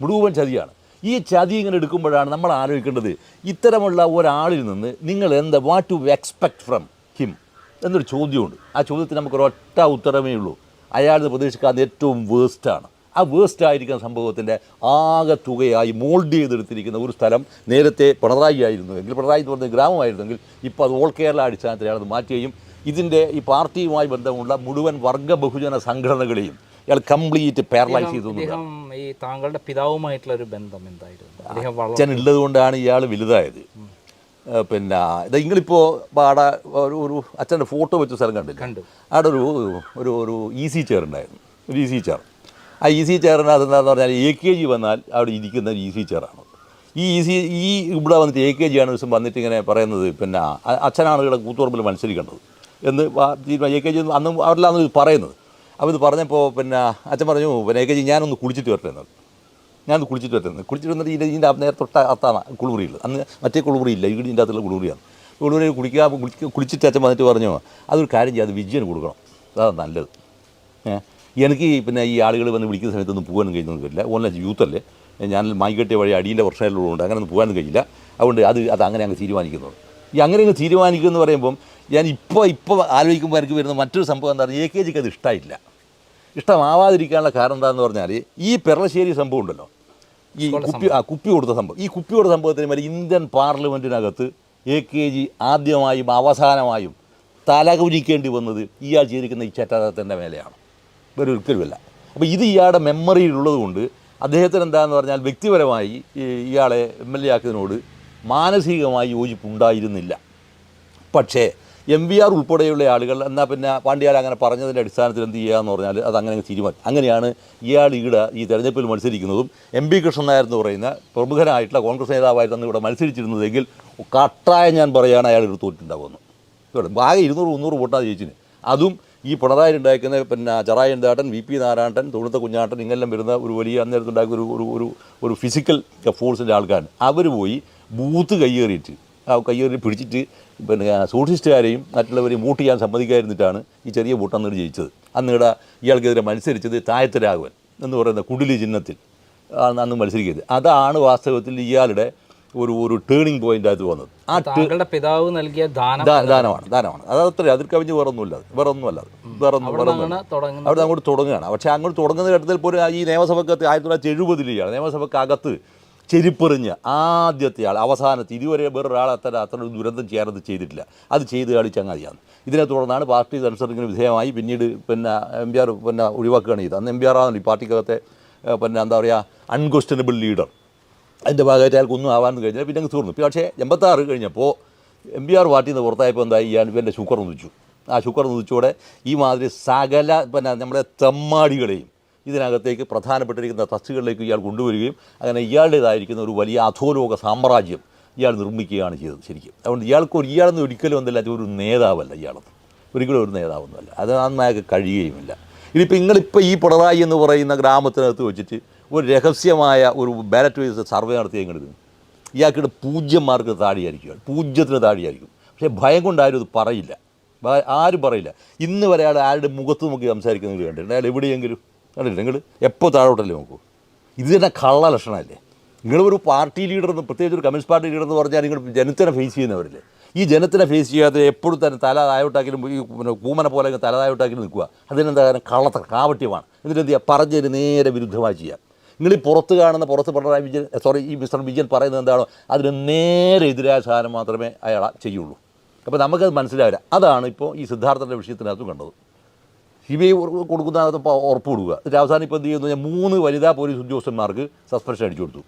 മുഴുവൻ ചതിയാണ്. ഈ ചതി ഇങ്ങനെ എടുക്കുമ്പോഴാണ് നമ്മൾ ആലോചിക്കേണ്ടത് ഇത്തരമുള്ള ഒരാളിൽ നിന്ന് നിങ്ങൾ എന്താ what to expect from him എന്നൊരു ചോദ്യമുണ്ട്. ആ ചോദ്യത്തിന് നമുക്കൊരു ഒറ്റ ഉത്തരമേ ഉള്ളൂ. അയാൾ പ്രതീക്ഷിക്കാവുന്ന ഏറ്റവും വേസ്റ്റാണ് ആ വേസ്റ്റ് ആയിരിക്കുന്ന സംഭവത്തിന്റെ ആകെ തുകയായി മോൾഡ് ചെയ്തെടുത്തിരിക്കുന്ന ഒരു സ്ഥലം നേരത്തെ പിണറായി ആയിരുന്നു എങ്കിൽ പിണറായി എന്ന് പറഞ്ഞ ഗ്രാമമായിരുന്നെങ്കിൽ ഇപ്പോൾ അത് ഓൾ കേരള അടിസ്ഥാനത്തിലാണ് അത് മാറ്റുകയും ഇതിന്റെ ഈ പാർട്ടിയുമായി ബന്ധമുള്ള മുഴുവൻ വർഗ ബഹുജന സംഘടനകളെയും ഇയാൾ കംപ്ലീറ്റ് പാരലൈസ് ചെയ്തു ഈ താങ്കളുടെ പിതാവുമായിട്ടുള്ള ഒരു ബന്ധം എന്തായിരുന്നു? അച്ഛൻ ഉള്ളത് കൊണ്ടാണ് ഇയാൾ വലുതായത്. പിന്നെ ഇത് നിങ്ങളിപ്പോൾ പാട ഒരു ഒരു അച്ഛന്റെ ഫോട്ടോ വെച്ച സ്ഥലം കണ്ടില്ല? കണ്ടു. അവിടെ ഒരു ഒരു ഒരു ഈസി ചെയർ ഉണ്ടായിരുന്നു. ഒരു ഈസി ചെയർ ആ ഈസി ചെയറിനകത്ത് എന്താണെന്ന് പറഞ്ഞാൽ എ കെ ജി വന്നാൽ അവിടെ ഇരിക്കുന്ന ഒരു ഈസി ചെയറാണ് ഈ ഈസി ഈ ഇവിടെ വന്നിട്ട് എ കെ ജി ആണ് ദിവസം വന്നിട്ട് ഇങ്ങനെ പറയുന്നത് പിന്നെ അച്ഛനാണ് ഇവിടെ കൂത്തുറമ്പിൽ മത്സരിക്കേണ്ടത് എന്ന് എ കെ ജി അന്ന് അവരെല്ലാം പറയുന്നത്. അപ്പോൾ ഇത് പറഞ്ഞപ്പോൾ പിന്നെ അച്ഛൻ പറഞ്ഞു പിന്നെ ഏകജി ഞാനൊന്ന് കുളിച്ചിട്ട് വരട്ടെ എന്നത് ഞാൻ കുളിച്ചിട്ട് വരട്ടെ കുളിച്ചിട്ട് വന്നിട്ട് ഇതിന്റെ ഇതിന്റെ നേരെ തൊട്ട അത്താണ് കുളിമുറിയിൽ അന്ന് മറ്റേ കുളിമുറിയില്ല ഇല്ല. ഇതിന്റെ അകത്തുള്ള കുളിമുറിയാണ്. കുളിമുറിയിൽ കുളിക്കുക കുളിക്ക കുളിച്ചിട്ട് അച്ഛൻ വന്നിട്ട് പറഞ്ഞു അതൊരു കാര്യം ചെയ്യാതെ വിജയന് കൊടുക്കണം. അതാണ് നല്ലത്. എനിക്ക് പിന്നെ ഈ ആളുകൾ വന്ന് വിളിക്കുന്ന സമയത്തൊന്നും പോകാനും കഴിയുന്നൊന്നും വരില്ല ഓൺലൈൻ യൂത്തല്ലേ? ഞാൻ മൈകെട്ടിയ വഴി അടീന്റെ പ്രശ്നമുള്ളതുകൊണ്ട് അങ്ങനെ ഒന്നും പോകാനും കഴിയില്ല. അതുകൊണ്ട് അത് അത് അങ്ങനെ അങ്ങ് തീരുമാനിക്കുന്നത് ഈ അങ്ങനെ അങ്ങ് തീരുമാനിക്കും എന്ന് പറയുമ്പം ഞാൻ ഇപ്പോൾ ഇപ്പോൾ ആലോചിക്കുമ്പോൾ എനിക്ക് വരുന്ന മറ്റൊരു സംഭവം എന്താ പറയുക എ കെ ജിക്ക് അത് ഇഷ്ടമായില്ല ഇഷ്ടമാവാതിരിക്കാനുള്ള കാരണം എന്താണെന്ന് പറഞ്ഞാൽ ഈ പെരളശ്ശേരി സംഭവം ഉണ്ടല്ലോ. ഈ കുപ്പി ആ കുപ്പി കൊടുത്ത സംഭവം. ഈ കുപ്പി കൊടുത്ത സംഭവത്തിന് മേലെ ഇന്ത്യൻ പാർലമെന്റിനകത്ത് എ കെ ജി ആദ്യമായും അവസാനമായും തലകുരിക്കേണ്ടി വന്നത് ഇയാൾ ചെയ്തിരിക്കുന്ന ഈ ചറ്റാതത്തിന്റെ മേലെയാണ്. വേറെ ഒരിക്കലുമല്ല. അപ്പോൾ ഇത് ഇയാളുടെ മെമ്മറിയിലുള്ളത് കൊണ്ട് അദ്ദേഹത്തിന് എന്താണെന്ന് പറഞ്ഞാൽ വ്യക്തിപരമായി ഇയാളെ എം എൽ എ ആക്കിയതിനോട് മാനസികമായി യോജിപ്പുണ്ടായിരുന്നില്ല. പക്ഷേ എം വി ആർ ഉൾപ്പെടെയുള്ള ആളുകൾ എന്നാൽ പിന്നെ പാണ്ഡ്യാൽ അങ്ങനെ പറഞ്ഞതിന്റെ അടിസ്ഥാനത്തിൽ എന്ത് ചെയ്യുക എന്ന് പറഞ്ഞാൽ അത് അങ്ങനെ അങ്ങ് തീരുമാനം അങ്ങനെയാണ് ഇയാൾ ഇവിടെ ഈ തെരഞ്ഞെടുപ്പിൽ മത്സരിക്കുന്നതും എം പി കൃഷ്ണൻ നായർ എന്ന് പറയുന്ന പ്രമുഖനായിട്ടുള്ള കോൺഗ്രസ് നേതാവായിട്ട് ഇവിടെ മത്സരിച്ചിരുന്നതെങ്കിൽ കട്ടായ ഞാൻ പറയുകയാണ് അയാൾ ഇവിടെ തോറ്റിട്ടുണ്ടാകുമെന്ന് ഇവിടെ ആകെ ഇരുന്നൂറ് മുന്നൂറ് വോട്ടാണ് ജയിച്ചിന് അതും ഈ പിണറായി ഉണ്ടാക്കുന്ന പിന്നെ ചറായി എന്താട്ടൻ വി പി നാരായണൻ തൊഴുത്ത കുഞ്ഞാട്ടൻ ഇങ്ങനെല്ലാം വരുന്ന ഒരു വലിയ അന്നേരത്ത് ഉണ്ടാക്കിയ ഒരു ഒരു ഒരു ഒരു ഫിസിക്കൽ ഫോഴ്സിന്റെ ആൾക്കാരാണ്. അവർ പോയി ബൂത്ത് കയ്യേറിയിട്ട് ആ കയ്യേറി പിടിച്ചിട്ട് പിന്നെ സൂക്ഷിസ്റ്റുകാരെയും മറ്റുള്ളവരെയും വോട്ട് ചെയ്യാൻ സമ്മതിക്കാതിരുന്നിട്ടാണ് ഈ ചെറിയ വോട്ടന്നിട്ട് ജയിച്ചത്. അന്നിവിടെ ഇയാൾക്കെതിരെ മത്സരിച്ചത് താഴത്ത് രാഘവൻ എന്ന് പറയുന്ന കുടിലി ചിഹ്നത്തിൽ ആണ് അന്ന് മത്സരിക്കുന്നത് അതാണ് വാസ്തവത്തിൽ ഇയാളുടെ ഒരു ഒരു ടേണിംഗ് പോയിന്റായിട്ട് വന്നത് ആ താങ്കളുടെ പിതാവ് നൽകിയ ദാനമാണ് ദാനമാണ്. അത് അത്ര അതിൽ കവിഞ്ഞ് വേറെ ഒന്നുമില്ല വേറെ ഒന്നുമല്ല വേറെ ഒന്നും അവിടെ അങ്ങോട്ട് തുടങ്ങുകയാണ്. പക്ഷേ അങ്ങോട്ട് തുടങ്ങുന്ന ഘട്ടത്തിൽ പോലും ഈ നിയമസഭക്കകത്ത് ആയിരത്തി തൊള്ളായിരത്തി എഴുപതിലാണ് നിയമസഭക്കകത്ത് ചെരിപ്പെറിഞ്ഞ് ആദ്യത്തെ ആൾ അവസാനത്തെ ഇതുവരെ വേറൊരാൾ അത്ര അത്ര ഒരു ദുരന്തം ചെയ്യാനത് ചെയ്തിട്ടില്ല. അത് ചെയ്ത് കളി ചങ്ങാതിയാണ് ഇതിനെ തുടർന്നാണ് പാർട്ടി സെൻസറിങ്ങിന് വിധേയമായി പിന്നീട് പിന്നെ എം പി ആർ പിന്നെ ഒഴിവാക്കുകയാണ് ചെയ്തത്. അന്ന് എം പി ആർ ആണല്ലോ ഈ പാർട്ടിക്കകത്തെ പിന്നെ എന്താ പറയുക അൺക്വസ്റ്റനബിൾ ലീഡർ അതിന്റെ ഭാഗമായിട്ട് അയാൾക്ക് ഒന്നും ആവാമെന്ന് കഴിഞ്ഞാൽ പിന്നെ അങ്ങ് തീർന്നു. പക്ഷേ എൺപത്താറ് കഴിഞ്ഞപ്പോൾ എം പി ആർ പാർട്ടിയിൽ നിന്ന് പുറത്തായപ്പോൾ എന്തായി? ഇയാൾ ഇവന്റെ ശുക്കർ നുദിച്ചു ആ ശുക്കർ നുദിച്ചോടെ ഈ മാതിരി സകല പിന്നെ നമ്മുടെ തെമ്മാടികളെയും ഇതിനകത്തേക്ക് പ്രധാനപ്പെട്ടിരിക്കുന്ന തസ്തികളിലേക്ക് ഇയാൾ കൊണ്ടുവരികയും അങ്ങനെ ഇയാളുടേതായിരിക്കുന്ന ഒരു വലിയ അധോലോക സാമ്രാജ്യം ഇയാൾ നിർമ്മിക്കുകയാണ് ചെയ്തത് ശരിക്കും. അതുകൊണ്ട് ഇയാൾക്ക് ഒരു ഇയാളെന്ന് ഒരിക്കലും ഒന്നല്ല ഒരു നേതാവല്ല ഇയാളെന്ന് ഒരിക്കലും ഒരു നേതാവൊന്നുമല്ല. അത് അയാൾക്ക് കഴിയുകയുമില്ല. ഇനിയിപ്പോൾ നിങ്ങളിപ്പോൾ ഈ പിണറായി എന്ന് പറയുന്ന ഗ്രാമത്തിനകത്ത് വെച്ചിട്ട് ഒരു രഹസ്യമായ ഒരു ബാലറ്റ് വൈസ് സർവേ നടത്തി എങ്ങനെയത് ഇയാൾക്കിടെ പൂജ്യം മാർക്ക് താഴെയായിരിക്കും. പൂജ്യത്തിന് താഴെയായിരിക്കും പക്ഷേ ഭയം കൊണ്ട് ആരും അത് പറയില്ല. ആരും പറയില്ല. ഇന്ന് വരെ അയാൾ ആരുടെ മുഖത്ത് നോക്കി സംസാരിക്കുന്നത് കണ്ടിട്ടുണ്ട്? അയാൾ എവിടെയെങ്കിലും? കണ്ടില്ല നിങ്ങൾ? എപ്പോൾ താഴോട്ടല്ലേ നോക്കൂ? ഇത് തന്നെ കള്ള ലക്ഷണമല്ലേ? നിങ്ങളൊരു പാർട്ടി ലീഡർ എന്ന് പ്രത്യേകിച്ച് ഒരു കമ്മ്യൂണിസ്റ്റ് പാർട്ടി ലീഡർ എന്ന് പറഞ്ഞാൽ നിങ്ങൾ ജനത്തിനെ ഫേസ് ചെയ്യുന്നവരില്ലേ? ഈ ജനത്തിനെ ഫേസ് ചെയ്യാതെ എപ്പോഴും തന്നെ തല തായോട്ടാക്കിലും ഈ പിന്നെ കൂമനെ പോലെ തല തായോട്ടാക്കിലും നിൽക്കുക. അതിനെന്താ കാരണം? കള്ളത്ത കാവട്യമാണ് എന്നിട്ട് എന്ത് ചെയ്യുക? പറഞ്ഞതിന് നേരെ വിരുദ്ധമായി ചെയ്യാം നിങ്ങൾ ഈ പുറത്ത് കാണുന്ന പുറത്ത് പിണറായി വിജയൻ സോറി ഈ മിസ്റ്റർ വിജയൻ പറയുന്നത് എന്താണോ അതിന് നേരെ എതിരായ സാധനം മാത്രമേ അയാൾ ചെയ്യുള്ളൂ. അപ്പോൾ നമുക്കത് മനസ്സിലാവില്ല. അതാണ് ഇപ്പോൾ ഈ സിദ്ധാർത്ഥന്റെ വിഷയത്തിനകത്ത് കണ്ടത്. സി കൊടുക്കുന്ന ഉറപ്പ് കൊടുക്കുക. എന്നിട്ട് അവസാനം ഇപ്പോൾ എന്ത് ചെയ്യുന്നു? മൂന്ന് വനിതാ പോലീസ് ഉദ്യോഗസ്ഥന്മാർക്ക് സസ്പെൻഷൻ അടിച്ചു കൊടുത്തു.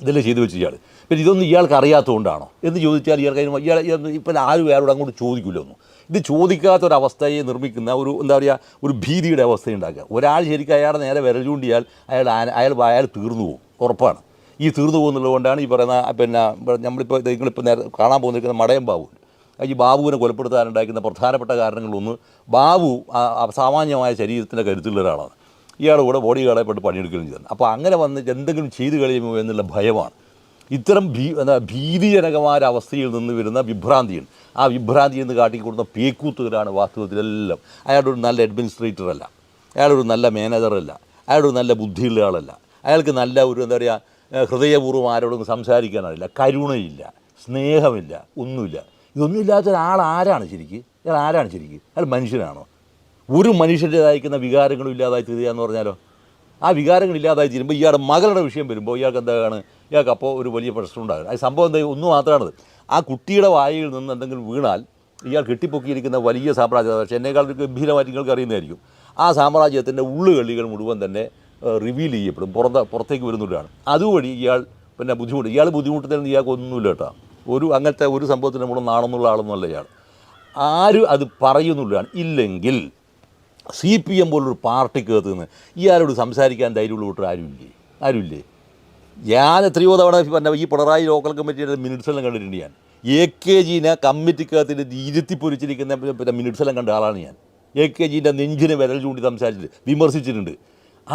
ഇതെല്ലാം ചെയ്തു വെച്ച് ഇയാൾ പിന്നെ ഇതൊന്നും ഇയാൾക്ക് അറിയാത്തതുകൊണ്ടാണോ? എന്ന് ചോദിച്ചാൽ ഇയാൾക്ക് ഇയാൾ- ഇപ്പം ആരും ആരോട് അങ്ങോട്ട് ചോദിക്കില്ലൊന്നും ഇത് ചോദിക്കാത്തൊരവസ്ഥയെ നിർമ്മിക്കുന്ന ഒരു എന്താ പറയുക ഒരു ഭീതിയുടെ അവസ്ഥ ഉണ്ടാക്കുക. ഒരാൾ ശരിക്കും അയാളെ നേരെ വിരൽ ചൂണ്ടിയാൽ അയാൾ അയാൾ അയാൾ തീർന്നു പോകും. ഉറപ്പാണ്. ഈ തീർന്നു പോകുന്നുള്ളതുകൊണ്ടാണ് ഈ പറയുന്ന പിന്നെ നമ്മളിപ്പോൾ നിങ്ങളിപ്പോൾ നേരെ കാണാൻ പോകുന്നിരിക്കുന്ന മടയം ബാബു ഈ ബാബുവിനെ കൊലപ്പെടുത്താനുണ്ടായിരിക്കുന്ന പ്രധാനപ്പെട്ട കാരണങ്ങളൊന്ന് ബാബു സാമാന്യമായ ശരീരത്തിന്റെ കരുത്തുള്ള ഒരാളാണ്. ഇയാളുടെ കൂടെ ബോഡി ഗാർഡായി പെട്ട് പണിയെടുക്കുകയും ചെയ്യുന്നത് അപ്പോൾ അങ്ങനെ വന്ന് എന്തെങ്കിലും ചെയ്തു കഴിയുമോ എന്നുള്ള ഭയമാണ്. ഇത്തരം ഭീ എന്താ ഭീതിജനകമായ അവസ്ഥയിൽ നിന്ന് വരുന്ന വിഭ്രാന്തിയാണ്. ആ വിഭ്രാന്തി എന്ന് കാട്ടിക്കൊടുക്കുന്ന പേക്കൂത്തുകാരാണ് വാസ്തവത്തിലെല്ലാം. ഒരു നല്ല അഡ്മിനിസ്ട്രേറ്റർ അല്ല അയാളൊരു നല്ല മാനേജറല്ല. അയാളൊരു നല്ല ബുദ്ധിയുള്ള ആളല്ല. അയാൾക്ക് നല്ല ഒരു എന്താ പറയുക ഹൃദയപൂർവം ആരോടും സംസാരിക്കാനറിയില്ല. കരുണയില്ല. സ്നേഹമില്ല. ഒന്നുമില്ല. ഇതൊന്നും ഇല്ലാത്ത ഒരാൾ ആരാണ് ശരിക്ക്? ഇയാൾ ആരാണ് ശരിക്ക്? അയാൾ മനുഷ്യനാണോ? ഒരു മനുഷ്യന്റേതായിരിക്കുന്ന വികാരങ്ങളും ഇല്ലാതായി തീരുക എന്ന് പറഞ്ഞാലോ? ആ വികാരങ്ങൾ ഇല്ലാതായി തീരുമ്പോൾ ഇയാളുടെ മകളുടെ വിഷയം വരുമ്പോൾ ഇയാൾക്ക് എന്താണ്? ഇയാൾക്ക് അപ്പോൾ ഒരു വലിയ പ്രശ്നം ഉണ്ടാകും. അത് സംഭവം എന്താ? ഒന്ന് മാത്രമാണത്. ആ കുട്ടിയുടെ വായിൽ നിന്ന് എന്തെങ്കിലും വീണാൽ ഇയാൾ കെട്ടിപ്പൊക്കിയിരിക്കുന്ന വലിയ സാമ്രാജ്യം പക്ഷേ എന്നേക്കാൾ ഗംഭീരമായിട്ട് നിങ്ങൾക്ക് അറിയുന്നതായിരിക്കും. ആ സാമ്രാജ്യത്തിന്റെ ഉള്ളുകളികൾ മുഴുവൻ തന്നെ റിവീൽ ചെയ്യപ്പെടും. പുറത്ത് പുറത്തേക്ക് വരുന്നതാണ് അതുവഴി ഇയാൾ പിന്നെ ബുദ്ധിമുട്ട് ഇയാൾ ബുദ്ധിമുട്ടുന്നതിന് ഇയാൾക്ക് ഒന്നുമില്ല കേട്ടോ. ഒരു അങ്ങനത്തെ ഒരു സംഭവത്തിന് നമ്മൾ നാണെന്നുള്ള ആളൊന്നുമല്ല ഇയാൾ. ആര് അത് പറയുന്നുള്ളതാണ്. ഇല്ലെങ്കിൽ സി പി എം പോലൊരു പാർട്ടിക്കകത്ത് നിന്ന് ഇയാളോട് സംസാരിക്കാൻ ധൈര്യമുള്ള കൂട്ടർ ആരുമില്ലേ? ആരുമില്ലേ? ഞാൻ എത്രയോ തവണ പറഞ്ഞ ഈ പിണറായി ലോക്കൽ കമ്മിറ്റിയുടെ മിനിറ്റ്സ് എല്ലാം കണ്ടിട്ടുണ്ട് ഞാൻ. എ കെ ജിനെ കമ്മിറ്റിക്കകത്തിന്റെ ഇരുത്തി പൊരിച്ചിരിക്കുന്ന പിന്നെ മിനിറ്റ്സ് എല്ലാം കണ്ട ആളാണ് ഞാൻ. എ കെ ജിന്റെ നെഞ്ചിനെ വിരൽ ചൂണ്ടി സംസാരിച്ചിട്ട് വിമർശിച്ചിട്ടുണ്ട്.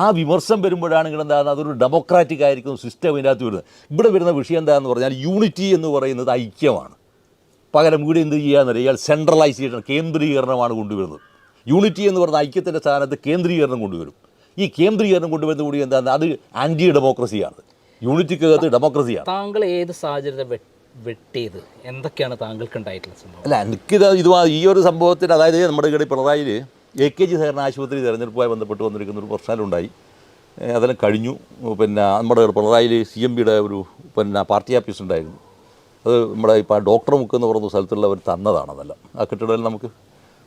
ആ വിമർശനം വരുമ്പോഴാണ് ഇവിടെ എന്താകുന്നത്? അതൊരു ഡെമോക്രാറ്റിക് ആയിരിക്കും സിസ്റ്റം ഇതിനകത്ത് വരുന്നത്. ഇവിടെ വരുന്ന വിഷയം എന്താണെന്ന് പറഞ്ഞാൽ യൂണിറ്റി എന്ന് പറയുന്നത് ഐക്യമാണ്. പകരം ഇവിടെ എന്ത് ചെയ്യാന്ന് ഇയാൾ സെൻട്രലൈസേഷൻ കേന്ദ്രീകരണമാണ് കൊണ്ടുവരുന്നത്. യൂണിറ്റി എന്ന് പറഞ്ഞ ഐക്യത്തിന്റെ സ്ഥാനത്ത് കേന്ദ്രീകരണം കൊണ്ടുവരും. ഈ കേന്ദ്രീകരണം കൊണ്ടുവരുന്ന കൂടി എന്താണ് അത് ആന്റി ഡെമോക്രസിയാണ് യൂണിറ്റിക്കകത്ത് ഡെമോക്രസിയാണ് താങ്കൾ ഏത് സാഹചര്യത്തെ വെട്ടിയത്? എന്തൊക്കെയാണ് താങ്കൾക്ക് ഉണ്ടായിട്ടുള്ള സംഭവം? അല്ല എനിക്കിത് ഇത് ഈ ഒരു സംഭവത്തിൽ അതായത് നമ്മുടെ ഇവിടെ പിണറായിൽ എ കെ ജി സഹകരണ ആശുപത്രി തിരഞ്ഞെടുപ്പുമായി ബന്ധപ്പെട്ട് വന്നിരിക്കുന്ന ഒരു പ്രശ്നമുണ്ടായി. അതെല്ലാം കഴിഞ്ഞു. പിന്നെ നമ്മുടെ പിണറായിൽ സി എം പിയുടെ ഒരു പിന്നെ പാർട്ടി ആഫീസ് ഉണ്ടായിരുന്നു. അത് നമ്മുടെ ഇപ്പോൾ ഡോക്ടർ മുക്ക് എന്ന് പറയുന്ന സ്ഥലത്തുള്ളവർ തന്നതാണ് അതെല്ലാം. ആ കെട്ടിടം നമുക്ക്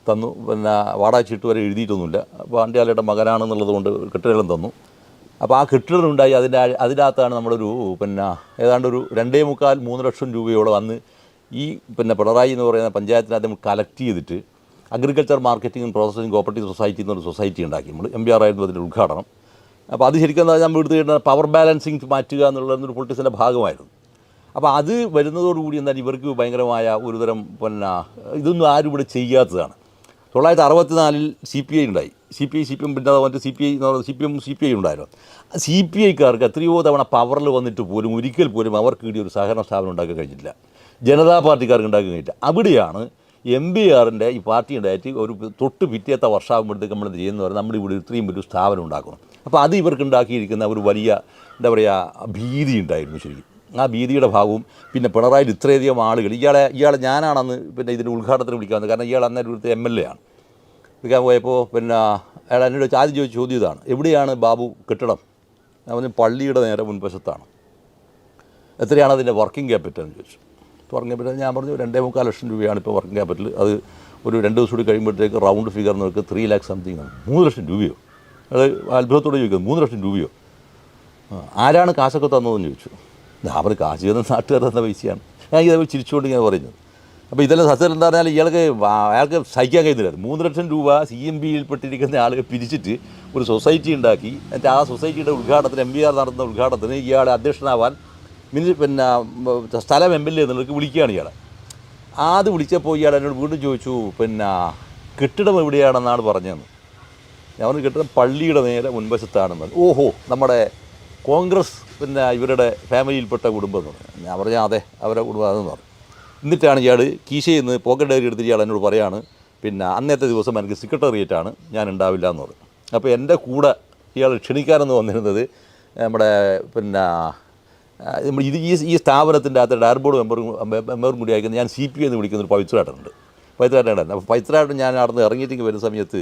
തന്നു. പിന്നെ വാടക ചീട്ട് വരെ എഴുതിയിട്ടൊന്നുമില്ല. അപ്പോൾ അണ്ടിയാലയുടെ മകനാണെന്നുള്ളത് കൊണ്ട് കെട്ടിടം തന്നു. അപ്പോൾ ആ കെട്ടിടം ഉണ്ടായി. അതിന്റെ അതിനകത്താണ് നമ്മളൊരു പിന്നെ ഏതാണ്ട് ഒരു രണ്ടേ മുക്കാൽ മൂന്ന് ലക്ഷം രൂപയോളം അന്ന് ഈ പിന്നെ പിണറായി എന്ന് പറയുന്ന പഞ്ചായത്തിനകത്ത് നമ്മൾ കളക്ട് ചെയ്തിട്ട് agriculture marketing processing cooperative society എന്നൊരു സൊസൈറ്റി ഉണ്ടാക്കി. നമ്മൾ എം ബി ആർ ആയിരുന്നു അതിന്റെ ഉദ്ഘാടനം. അപ്പോൾ അത് ശരിക്കും എന്താ നമ്മൾ എടുത്തു കഴിഞ്ഞാൽ പവർ ബാലൻസിങ് മാറ്റുക എന്നുള്ള ഒരു പൊളിറ്റിക്സിന്റെ ഭാഗമായിരുന്നു. അപ്പോൾ അത് വരുന്നതോടുകൂടി എന്താണ് ഇവർക്ക് ഭയങ്കരമായ ഒരുതരം പിന്നെ ഇതൊന്നും ആരും ഇവിടെ ചെയ്യാത്തതാണ്. തൊള്ളായിരത്തി അറുപത്തിനാലിൽ സി പി ഐ ഉണ്ടായി. C P I C P M പിന്നെ മറ്റേ സി പി ഐ എന്ന് പറയുന്നത് C P M C P I ഉണ്ടായിരുന്നു. സി പി ഐക്കാർക്ക് എത്രയോ തവണ പവറിൽ വന്നിട്ട് പോലും ഒരിക്കൽ പോലും അവർക്ക് കിട്ടിയ ഒരു സഹകരണ സ്ഥാപനം ഉണ്ടാക്കാൻ കഴിഞ്ഞിട്ടില്ല. ജനതാ പാർട്ടിക്കാർക്ക് ഉണ്ടാക്കാൻ കഴിഞ്ഞിട്ടില്ല. അവിടെയാണ് എം ബി ആറിന്റെ ഈ പാർട്ടി ഉണ്ടായിട്ട് ഒരു തൊട്ട് പിറ്റേത്തെ വർഷമാകുമ്പോഴത്തേക്ക് നമ്മൾ എന്ത് ചെയ്യുന്ന? പറഞ്ഞാൽ നമ്മുടെ ഇവിടെ ഇത്രയും വലിയ സ്ഥാപനം ഉണ്ടാക്കണം അപ്പോൾ അത് ഇവർക്ക് ഉണ്ടാക്കിയിരിക്കുന്ന ഒരു വലിയ എന്താ പറയുക ഭീതി ഉണ്ടായിരുന്നു ശരിക്കും. ആ ഭീതിയുടെ ഭാഗവും പിന്നെ പിണറായിൽ ഇത്രയധികം ആളുകൾ. ഇയാളെ ഇയാളെ ഞാനാണെന്ന് പിന്നെ ഇതിന്റെ ഉദ്ഘാടനത്തിന് വിളിക്കാവുന്നത് കാരണം ഇയാൾ അന്നേരം ഇവിടുത്തെ എം എൽ എ ആണ്. വിളിക്കാൻ പോയപ്പോൾ പിന്നെ അയാൾ എന്നോട് ആദ്യം ചോദിച്ച ചോദ്യം ഇതാണ്. എവിടെയാണ് ബാബു കെട്ടിടം? പറഞ്ഞു പള്ളിയുടെ നേരെ മുൻവശത്താണ്. എത്രയാണ് അതിന്റെ വർക്കിംഗ് ക്യാപിറ്റൽ എന്ന് ചോദിച്ചു. വർക്കിംഗ് ക്യാപിറ്റൽ ഞാൻ പറഞ്ഞു രണ്ടേ മുക്കാൽ ലക്ഷം രൂപയാണ് ഇപ്പോൾ വർക്കിംഗ് ക്യാപിറ്റൽ അത് ഒരു രണ്ട് ദിവസം കൂടി കഴിയുമ്പോഴത്തേക്ക് റൗണ്ട് ഫിഗർ നിങ്ങൾക്ക് ത്രീ ലാക്ക് സംതിങ് ആണ്. മൂന്ന് ലക്ഷം രൂപയോ? അത് അത്ഭുതത്തോടെ ചോദിക്കുന്നത് മൂന്ന് ലക്ഷം രൂപയോ? ആരാണ് കാശൊക്കെ തന്നതെന്ന് ചോദിച്ചു. ഞാൻ പറഞ്ഞു കാശ് തന്ന നാട്ടുകാർ തന്ന പൈസയാണ്. ഞാൻ ഇതേ ചിരിച്ചുകൊണ്ട് ഞാൻ പറയുന്നത്. അപ്പോൾ ഇതെല്ലാം സത്യം എന്താ പറഞ്ഞാൽ ഇയാൾക്ക് അയാൾക്ക് സഹിക്കാൻ കഴിയുന്നില്ല മൂന്ന് ലക്ഷം രൂപ സി എം ബിയിൽ പെട്ടിരിക്കുന്ന ആളുകൾ പിരിച്ചിട്ട് ഒരു സൊസൈറ്റി ഉണ്ടാക്കി. എന്നിട്ട് ആ സൊസൈറ്റിയുടെ ഉദ്ഘാടനത്തിന് എം ബി ആർ നടത്തുന്ന ഉദ്ഘാടനത്തിന് ഇയാളെ അധ്യക്ഷനാവാൻ മിനി പിന്നെ സ്ഥലം എം എൽ എ എന്നുള്ളത് വിളിക്കുകയാണ് ഇയാളെ. ആദ്യം വിളിച്ചപ്പോൾ ഇയാൾ എന്നോട് വീണ്ടും ചോദിച്ചു പിന്നെ കെട്ടിടം എവിടെയാണെന്നാണ് പറഞ്ഞതെന്ന്? ഞാൻ പറഞ്ഞു കെട്ടിടം പള്ളിയുടെ നേരെ മുൻവശത്താണെന്ന്. ഓഹോ നമ്മുടെ കോൺഗ്രസ് പിന്നെ ഇവരുടെ ഫാമിലിയിൽപ്പെട്ട കുടുംബം എന്ന് പറഞ്ഞു. ഞാൻ പറഞ്ഞാൽ അതെ അവരുടെ കുടുംബം അതെന്ന് പറഞ്ഞു. എന്നിട്ടാണ് ഇയാൾ കീശയിൽ നിന്ന് പോക്കറ്റ് ഡയറി എടുത്തിട്ട് ഇയാൾ എന്നോട് പറയാണ് പിന്നെ അന്നത്തെ ദിവസം എനിക്ക് സെക്രട്ടേറിയറ്റാണ് ഞാൻ ഉണ്ടാവില്ല എന്ന് പറഞ്ഞു. അപ്പോൾ എന്റെ കൂടെ ഇയാൾ ക്ഷണിക്കാനെന്ന് വന്നിരുന്നത് നമ്മുടെ പിന്നെ ഇത് ഈ ഈ സ്ഥാപനത്തിന്റെ അകത്ത് ഡയർ ബോർഡ് മെമ്പർ മെമ്പറും കൂടി അയക്കുന്ന ഞാൻ സി പി എന്ന് വിളിക്കുന്ന ഒരു പവിത്രാട്ടനുണ്ട് പവിത്രേട്ടനുണ്ടായിരുന്നു അപ്പോൾ പൈത്രാട്ടൻ ഞാൻ അവിടെ നിന്ന് ഇറങ്ങിയിട്ടേക്ക് വരുന്ന സമയത്ത്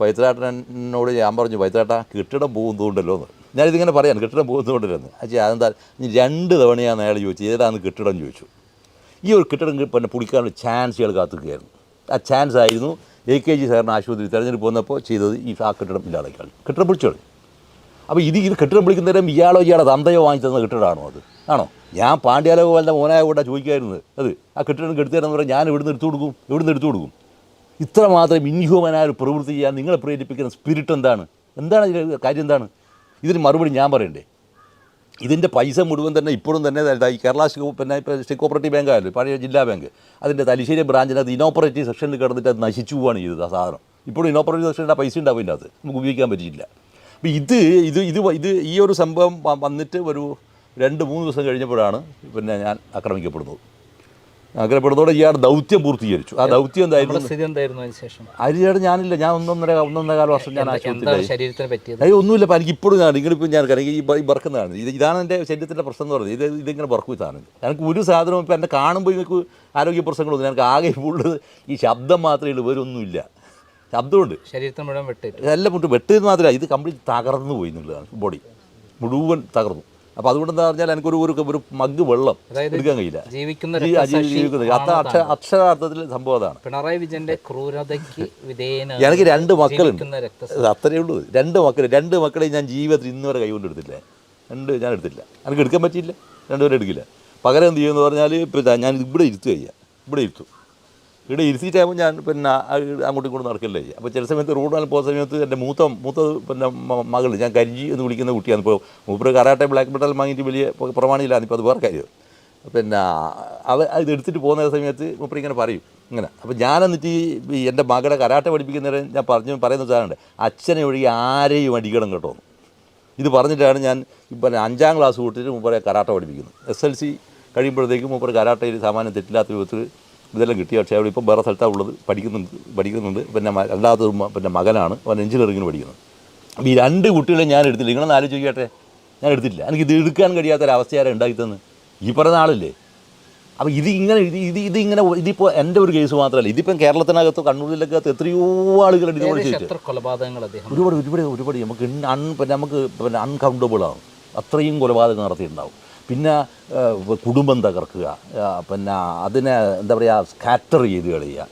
പൈത്രാട്ടനോട് ഞാൻ പറഞ്ഞു പൈത്രാട്ട കെട്ടിടം പോകുന്നതുകൊണ്ടല്ലോ എന്ന്. ഞാനിതിങ്ങനെ പറയാൻ കെട്ടിടം പോകുന്നതുകൊണ്ടല്ലോ അച്ഛാ അതെന്താ? രണ്ട് തവണയാണ് അയാൾ ചോദിച്ചു ഏതാണ് കെട്ടിടം? ചോദിച്ചു. ഈ ഒരു കെട്ടിടം പിന്നെ പുളിക്കാനുള്ള ചാൻസ് ഇയാൾ കാത്തുകയായിരുന്നു. ആ ചാൻസ് ആയിരുന്നു എ കെ ജി സാറിന് ആശുപത്രി തെരഞ്ഞെടുപ്പ് വന്നപ്പോൾ ചെയ്തത് ഈ ആ കെട്ടിടം ഇല്ലാതാക്കി കെട്ടിടം പൊളിച്ചോളി. അപ്പോൾ ഇത് ഇത് കെട്ടിടം വിളിക്കുന്നതിനും ഇയാളോ ഇയാളെ തന്തയോ വാങ്ങി തന്ന കെട്ടിടമാണോ അത്? ആണോ? ഞാൻ പാണ്ഡ്യാലോകോലിന്റെ മോനായ കൂടെ ചോദിക്കായിരുന്നത് അത് ആ കെട്ടിടം കെടുത്തരാന്ന് പറഞ്ഞാൽ ഞാൻ ഇവിടുന്ന് എടുത്തു കൊടുക്കും ഇവിടുന്ന് എടുത്തു കൊടുക്കും. ഇത്രമാത്രം ഇൻഹ്യൂമനായ ഒരു പ്രവൃത്തി ചെയ്യാൻ നിങ്ങളെ പ്രേരിപ്പിക്കുന്ന സ്പിരിറ്റ് എന്താണ്? എന്താണ് ഇതിന്റെ കാര്യം എന്താണ്? ഇതിന് മറുപടി ഞാൻ പറയണ്ടേ? ഇതിന്റെ പൈസ മുഴുവൻ തന്നെ ഇപ്പോഴും തന്നെ ഈ കേരള സ്റ്റേ- പിന്നെ ഇപ്പോൾ സ്റ്റേറ്റ് കോപ്പറേറ്റീവ് ബാങ്ക് ആയാലും പഴയ ജില്ലാ ബാങ്ക് അതിന്റെ തലശ്ശേരി ബ്രാഞ്ചിനകത്ത് ഇനോപ്പറേറ്റീവ് സെക്ഷനിൽ കിടന്നിട്ട് അത് നശിച്ചു പോവാണ് ചെയ്തത് സാധനം. ഇപ്പോഴും ഇനോപ്പറേറ്റീവ് സെക്ഷന്റെ പൈസ ഉണ്ടാവും അതിന്റെ അകത്ത് നമുക്ക് ഉപയോഗിക്കാൻ പറ്റിയില്ല അപ്പോൾ ഇത് ഇത് ഇത് ഇത് ഈ ഒരു സംഭവം വന്നിട്ട് ഒരു രണ്ട് മൂന്ന് ദിവസം കഴിഞ്ഞപ്പോഴാണ് പിന്നെ ഞാൻ ആക്രമിക്കപ്പെടുന്നത്. ആക്രമിക്കപ്പെടുന്നതോടെ ഇയാൾ ദൗത്യം പൂർത്തീകരിച്ചു. ആ ദൗത്യം എന്തായിരുന്നു? സ്ഥിതി എന്തായിരുന്നു അതിനുശേഷം അരിചേട്ടൻ ഞാനില്ല. ഞാൻ ഒന്നൊന്നര ഒന്നൊന്നര കാല വർഷം ഞാൻ ആശുപത്രിയിലായി അയ്യോ ഒന്നുമില്ല. അപ്പം എനിക്ക് ഇപ്പോഴും ഞാൻ നിങ്ങളിപ്പോൾ ഞാൻ കാരണം ഈ ബർക്കുന്നതാണ് ഇത് ഇതാണ് എന്റെ ശരീരത്തിന്റെ പ്രശ്നം എന്ന് പറയുന്നത്. ഇത് ഇതിങ്ങനെ ബർക്കും ഇതാണ് എനിക്ക് ഒരു സാധനവും ഇപ്പം എന്നെ കാണുമ്പോൾ നിങ്ങൾക്ക് ആരോഗ്യ പ്രശ്നങ്ങളൊന്നും എനിക്ക് ആകെ ഉള്ളത് ഈ ശബ്ദം മാത്രമേ ഉള്ളൂ. വേറൊന്നുമില്ല. ശബ്ദമുണ്ട്. ശരീരത്തിന് മുഴുവൻ വെട്ടേറ്റു എല്ലാം മുട്ട് വെട്ടത് മാത്രമല്ല ഇത് കംപ്ലീറ്റ് തകർന്നു പോയി എന്നുള്ളതാണ് ബോഡി മുഴുവൻ തകർന്നു. അപ്പോൾ അതുകൊണ്ട് എന്താ പറഞ്ഞാൽ എനിക്കൊരു ഒരു ഒരു മഗ് വെള്ളം എടുക്കാൻ കഴിയില്ല. ജീവിക്കുന്നത് അത്ര അക്ഷ അക്ഷരാർത്ഥത്തിൽ സംഭവം അതാണ്. പിണറായി വിജയന്റെ ക്രൂരതയ്ക്ക് എനിക്ക് രണ്ട് മക്കളുണ്ട് അത്രയേ ഉള്ളൂ. രണ്ട് മക്കൾ രണ്ട് മക്കളെ ഞാൻ ജീവിതത്തിൽ ഇന്ന് വരെ കൈകൊണ്ട് എടുത്തില്ല രണ്ട് ഞാൻ എടുത്തില്ല എനിക്ക് എടുക്കാൻ പറ്റിയില്ല. രണ്ടുപേരും എടുക്കില്ല. പകരം എന്ത് ചെയ്യുമെന്ന് പറഞ്ഞാൽ ഞാൻ ഇവിടെ ഇരുത്തു കഴിയാം ഇവിടെ ഇരുത്തും. ഇവിടെ ഇരുത്തിയിട്ടാകുമ്പോൾ ഞാൻ പിന്നെ അങ്ങോട്ടും ഇങ്ങോട്ടും നടക്കില്ലേ. അപ്പോൾ ചില സമയത്ത് റോഡ് മേലെ പോകുന്ന സമയത്ത് എന്റെ മൂത്ത മൂത്ത പിന്നെ മകൾ ഞാൻ കരിഞ്ചി എന്ന് വിളിക്കുന്ന കുട്ടിയാണ്. ഇപ്പോൾ മൂപ്പര് കരാട്ടെ ബ്ലാക്ക് മെറ്റൽ വാങ്ങിയിട്ട് വലിയ പ്രമാണിയിലാണ്. ഇപ്പോൾ അത് വേറെ കാര്യം. പിന്നെ അവ ഇത് എടുത്തിട്ട് പോകുന്ന സമയത്ത് മൂപ്പര് ഇങ്ങനെ പറയും. ഇങ്ങനെ. അപ്പോൾ ഞാൻ എന്നിട്ട് ഈ എന്റെ മകളെ കരാട്ടെ പഠിപ്പിക്കുന്നവരെ ഞാൻ പറഞ്ഞു പറയുന്ന സാധനമുണ്ട്. അച്ഛനെ ഒഴികെ ആരെയും അടിക്കണം കേട്ടോ. ഇത് പറഞ്ഞിട്ടാണ് ഞാൻ ഇപ്പം അഞ്ചാം ക്ലാസ് കൂട്ടിയിട്ട് മൂപ്പരെ കരാട്ട പഠിപ്പിക്കുന്നത്. എസ് എൽ സി കഴിയുമ്പോഴത്തേക്കും മൂപ്പർ കരാട്ടയിൽ സാമാന്യം തെറ്റില്ലാത്ത വിധത്തിൽ ഇതെല്ലാം കിട്ടി. പക്ഷേ അവിടെ ഇപ്പം വേറെ സ്ഥലത്താണ് ഉള്ളത്. പഠിക്കുന്നുണ്ട് പഠിക്കുന്നുണ്ട്. പിന്നെ മ- രണ്ടാമത്തെ ഒരു പിന്നെ മകനാണ്. അവൻ എഞ്ചിനീയറിങ്ങിന് പഠിക്കുന്നത് അപ്പോൾ ഈ രണ്ട് കുട്ടികളെ ഞാൻ എടുത്തില്ല. നിങ്ങളൊന്ന് ചോദിക്കട്ടെ ഞാൻ എടുത്തില്ല. എനിക്ക് ഇത് എടുക്കാൻ കഴിയാത്തൊരവസ്ഥയാരെ ഉണ്ടാക്കി തന്ന് ഈ പറയുന്ന ആളല്ലേ? അപ്പോൾ ഇത് ഇങ്ങനെ ഇത് ഇത് ഇതിങ്ങനെ ഇതിപ്പോൾ എന്റെ ഒരു കേസ് മാത്രമല്ല. ഇതിപ്പം കേരളത്തിനകത്ത് കണ്ണൂരിലൊക്കെ എത്രയോ ആളുകളുണ്ട് ഇതുപോലെ ചെയ്തിട്ട് ഒരുപാട് ഒരുപാട് ഒരുപാട് നമുക്ക് അൺ പിന്നെ നമുക്ക് പിന്നെ അൺകൗണ്ടബിൾ ആണ് അത്രയും കൊലപാതകം നടത്തിയിട്ടുണ്ടാവും. പിന്നെ കുടുംബം തകർക്കുക. പിന്നെ അതിനെ എന്താ പറയുക സ്കാറ്റർ ചെയ്ത് കളയുക.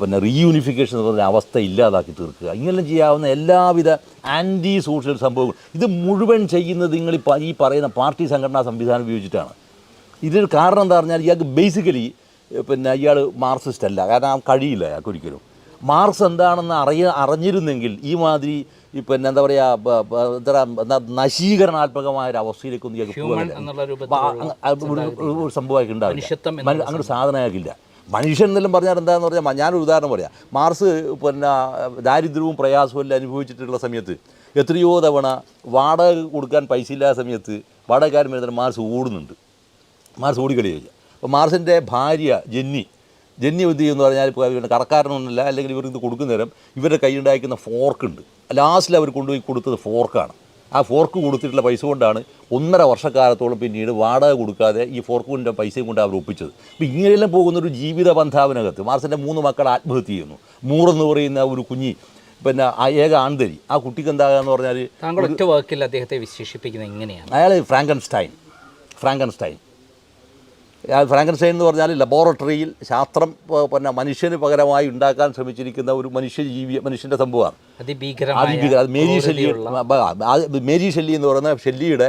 പിന്നെ റീയൂണിഫിക്കേഷൻ എന്ന് പറഞ്ഞ അവസ്ഥ ഇല്ലാതാക്കി തീർക്കുക. ഇങ്ങനെല്ലാം ചെയ്യാവുന്ന എല്ലാവിധ ആന്റി സോഷ്യൽ സംഭവങ്ങൾ ഇത് മുഴുവൻ ചെയ്യുന്നത് നിങ്ങൾ ഈ പറയുന്ന പാർട്ടി സംഘടനാ സംവിധാനം ഉപയോഗിച്ചിട്ടാണ്. ഇതിന് കാരണം എന്താ പറഞ്ഞാൽ ഇയാൾക്ക് ബേസിക്കലി പിന്നെ ഇയാൾ മാർക്സിസ്റ്റ് അല്ല. കാരണം കഴിയില്ല അയാൾക്ക് ഒരിക്കലും. മാർക്സ് എന്താണെന്ന് അറിയ അറിഞ്ഞിരുന്നെങ്കിൽ ഈ മാതിരി ഈ പിന്നെ എന്താ പറയുക എന്താ നശീകരണാത്മകമായ ഒരു അവസ്ഥയിലേക്ക് ഒന്നും ഒരു- സംഭവമായി സംഭവമായിട്ട് ഉണ്ടാവില്ല. അങ്ങനെ ഒരു സാധനമാക്കില്ല മനുഷ്യൻ എന്നെല്ലാം പറഞ്ഞാൽ എന്താണെന്ന് പറഞ്ഞാൽ ഞാനൊരു ഉദാഹരണം പറയാം. മാർസ് പിന്നെ ദാരിദ്ര്യവും പ്രയാസവും എല്ലാം അനുഭവിച്ചിട്ടുള്ള സമയത്ത് എത്രയോ തവണ വാടക കൊടുക്കാൻ പൈസ ഇല്ലാത്ത സമയത്ത് വാടകക്കാരൻ വരുന്ന മാർസ് ഓടുന്നുണ്ട്. മാർസ് ഓടിക്കളിയില്ല അപ്പോൾ മാർസിന്റെ ഭാര്യ ജെന്നി ജെന്നി എന്ത് ചെയ്യുമെന്ന് പറഞ്ഞാൽ ഇപ്പോൾ കടക്കാരനൊന്നുമില്ല അല്ലെങ്കിൽ ഇവർക്ക് ഇത് കൊടുക്കുന്ന നേരം ഇവരുടെ ഫോർക്ക് ഫോർക്കുണ്ട്. ലാസ്റ്റിൽ അവർ കൊണ്ടുപോയി കൊടുത്തത് ഫോർക്കാണ്. ആ ഫോർക്ക് കൊടുത്തിട്ടുള്ള പൈസ കൊണ്ടാണ് ഒന്നര വർഷക്കാലത്തോളം പിന്നീട് വാടക കൊടുക്കാതെ ഈ ഫോർക്ക് കൊണ്ട് പൈസയും കൊണ്ട് അവർ ഒപ്പിച്ചത്. അപ്പോൾ ഇങ്ങനെയെല്ലാം പോകുന്ന ഒരു ജീവിത ബന്ധാവിനകത്ത് മാർസിന്റെ മൂന്ന് മക്കൾ ആത്മഹത്യ ചെയ്യുന്നു. മൂറെന്ന് പറയുന്ന ഒരു കുഞ്ഞി പിന്നെ ആ ഏക ആൺതരി. ആ കുട്ടിക്ക് എന്താകാന്ന് പറഞ്ഞാൽ താങ്കൾ ഒറ്റ വർക്കിൽ അദ്ദേഹത്തെ വിശേഷിപ്പിക്കുന്നത് എങ്ങനെയാണ്? അയാൾ ഫ്രാങ്കൻസ്റ്റൈൻ. ഫ്രാങ്കൻസ്റ്റൈൻ. ആ ഫ്രാങ്കൻസ്റ്റൈൻ എന്ന് പറഞ്ഞാൽ ലബോറട്ടറിയിൽ ശാസ്ത്രം പിന്നെ മനുഷ്യന് പകരമായി ഉണ്ടാക്കാൻ ശ്രമിച്ചിരിക്കുന്ന ഒരു മനുഷ്യ ജീവി മനുഷ്യന്റെ സംഭവമാണ്. അതിഭീകര അത് മേരി ഷെല്ലി മേരി ഷെല്ലി എന്ന് പറയുന്ന ഷെല്ലിയുടെ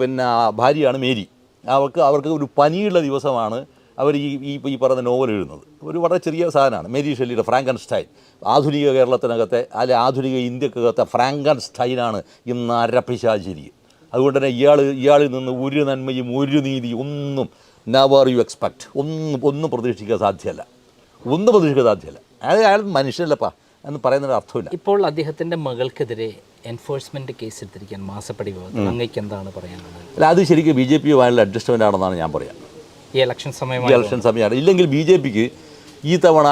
പിന്നെ ഭാര്യയാണ് മേരി. അവർക്ക് അവർക്ക് ഒരു പനിയുള്ള ദിവസമാണ് അവർ ഈ ഈ ഈ പറയുന്ന നോവൽ എഴുതുന്നത്. ഒരു വളരെ ചെറിയ സാധനമാണ് മേരി ഷെല്ലിയുടെ ഫ്രാങ്കൻസ്റ്റൈൻ. ആധുനിക കേരളത്തിനകത്തെ അല്ലെ ആധുനിക ഇന്ത്യക്കകത്തെ ഫ്രാങ്കൻസ്റ്റൈനാണ് ഈ നരപ്പിശാചിരി അതുകൊണ്ട് തന്നെ ഇയാൾ ഇയാളിൽ നിന്ന് ഒരു നന്മയും ഒരു നീതിയും ഒന്നും നവർ യു എക്സ്പെക്ട് ഒന്നും ഒന്നും പ്രതീക്ഷിക്കാൻ സാധ്യമല്ല ഒന്നും പ്രതീക്ഷിക്കാൻ സാധ്യമല്ല അയാൾ അയാൾ മനുഷ്യനല്ലപ്പാ എന്ന് പറയുന്നതിന് അർത്ഥമില്ല. ഇപ്പോൾ അദ്ദേഹത്തിന്റെ മകൾക്കെതിരെ എൻഫോഴ്സ്മെന്റ് കേസ് എടുത്തിരിക്കാൻ മാസപ്പടി വിവാദം. അങ്ങേക്ക് എന്താണ് പറയാനുള്ളത്? അല്ല അത് ശരിക്കും ബി ജെ പിയുമായുള്ള അഡ്ജസ്റ്റ്മെന്റ് ആണെന്നാണ് ഞാൻ പറയാം. ഈ ഇലക്ഷൻ സമയം ഈ ഇലക്ഷൻ സമയമാണ്. ഇല്ലെങ്കിൽ ബി ജെ പിക്ക് ഈ തവണ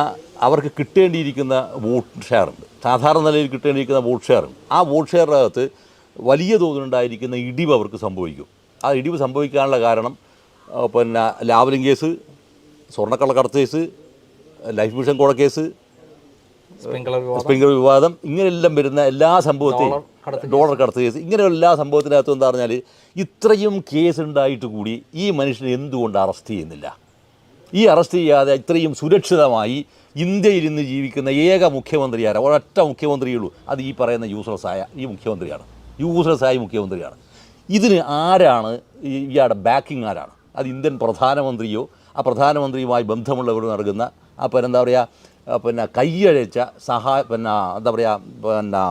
അവർക്ക് കിട്ടേണ്ടിയിരിക്കുന്ന വോട്ട് ഷെയർ ഉണ്ട്. സാധാരണ നിലയിൽ കിട്ടേണ്ടിയിരിക്കുന്ന വോട്ട് ഷെയർ ഉണ്ട്. ആ വോട്ട് ഷെയറിനകത്ത് വലിയ തോതിലുണ്ടായിരിക്കുന്ന ഇടിവ് അവർക്ക് സംഭവിക്കും. ആ ഇടിവ് സംഭവിക്കാനുള്ള കാരണം പിന്നെ ലാവലിംഗ് കേസ് സ്വർണക്കള്ളക്കടത്ത് കേസ് ലൈഫ് മിഷൻ കോട കേസ് സ്പ്രിംഗ്ലർ വിവാദം. ഇങ്ങനെയെല്ലാം വരുന്ന എല്ലാ സംഭവത്തെയും ഡോളർ കടത്ത് കേസ്. ഇങ്ങനെയുള്ള എല്ലാ സംഭവത്തിനകത്തും എന്താ പറഞ്ഞാൽ ഇത്രയും കേസ് ഉണ്ടായിട്ട് കൂടി ഈ മനുഷ്യനെ എന്തുകൊണ്ട് അറസ്റ്റ് ചെയ്യുന്നില്ല? ഈ അറസ്റ്റ് ചെയ്യാതെ ഇത്രയും സുരക്ഷിതമായി ഇന്ത്യയിൽ ഇന്ന് ജീവിക്കുന്ന ഏക മുഖ്യമന്ത്രി ആരാ? ഒരൊറ്റ മുഖ്യമന്ത്രിയുള്ളൂ അത് ഈ പറയുന്ന യൂസ്ലെസ് ആയ ഈ മുഖ്യമന്ത്രിയാണ്. യൂസ്ലെസ് ആയ മുഖ്യമന്ത്രിയാണ്. ഇതിന് ആരാണ് ഇയാളുടെ ബാക്കിംഗ് ആരാണ്? അത് ഇന്ത്യൻ പ്രധാനമന്ത്രിയോ ആ പ്രധാനമന്ത്രിയുമായി ബന്ധമുള്ളവർ നൽകുന്ന ആ പിന്നെ എന്താ പറയുക പിന്നെ കൈയഴച്ച സഹായ പിന്നെ എന്താ പറയുക പിന്നെ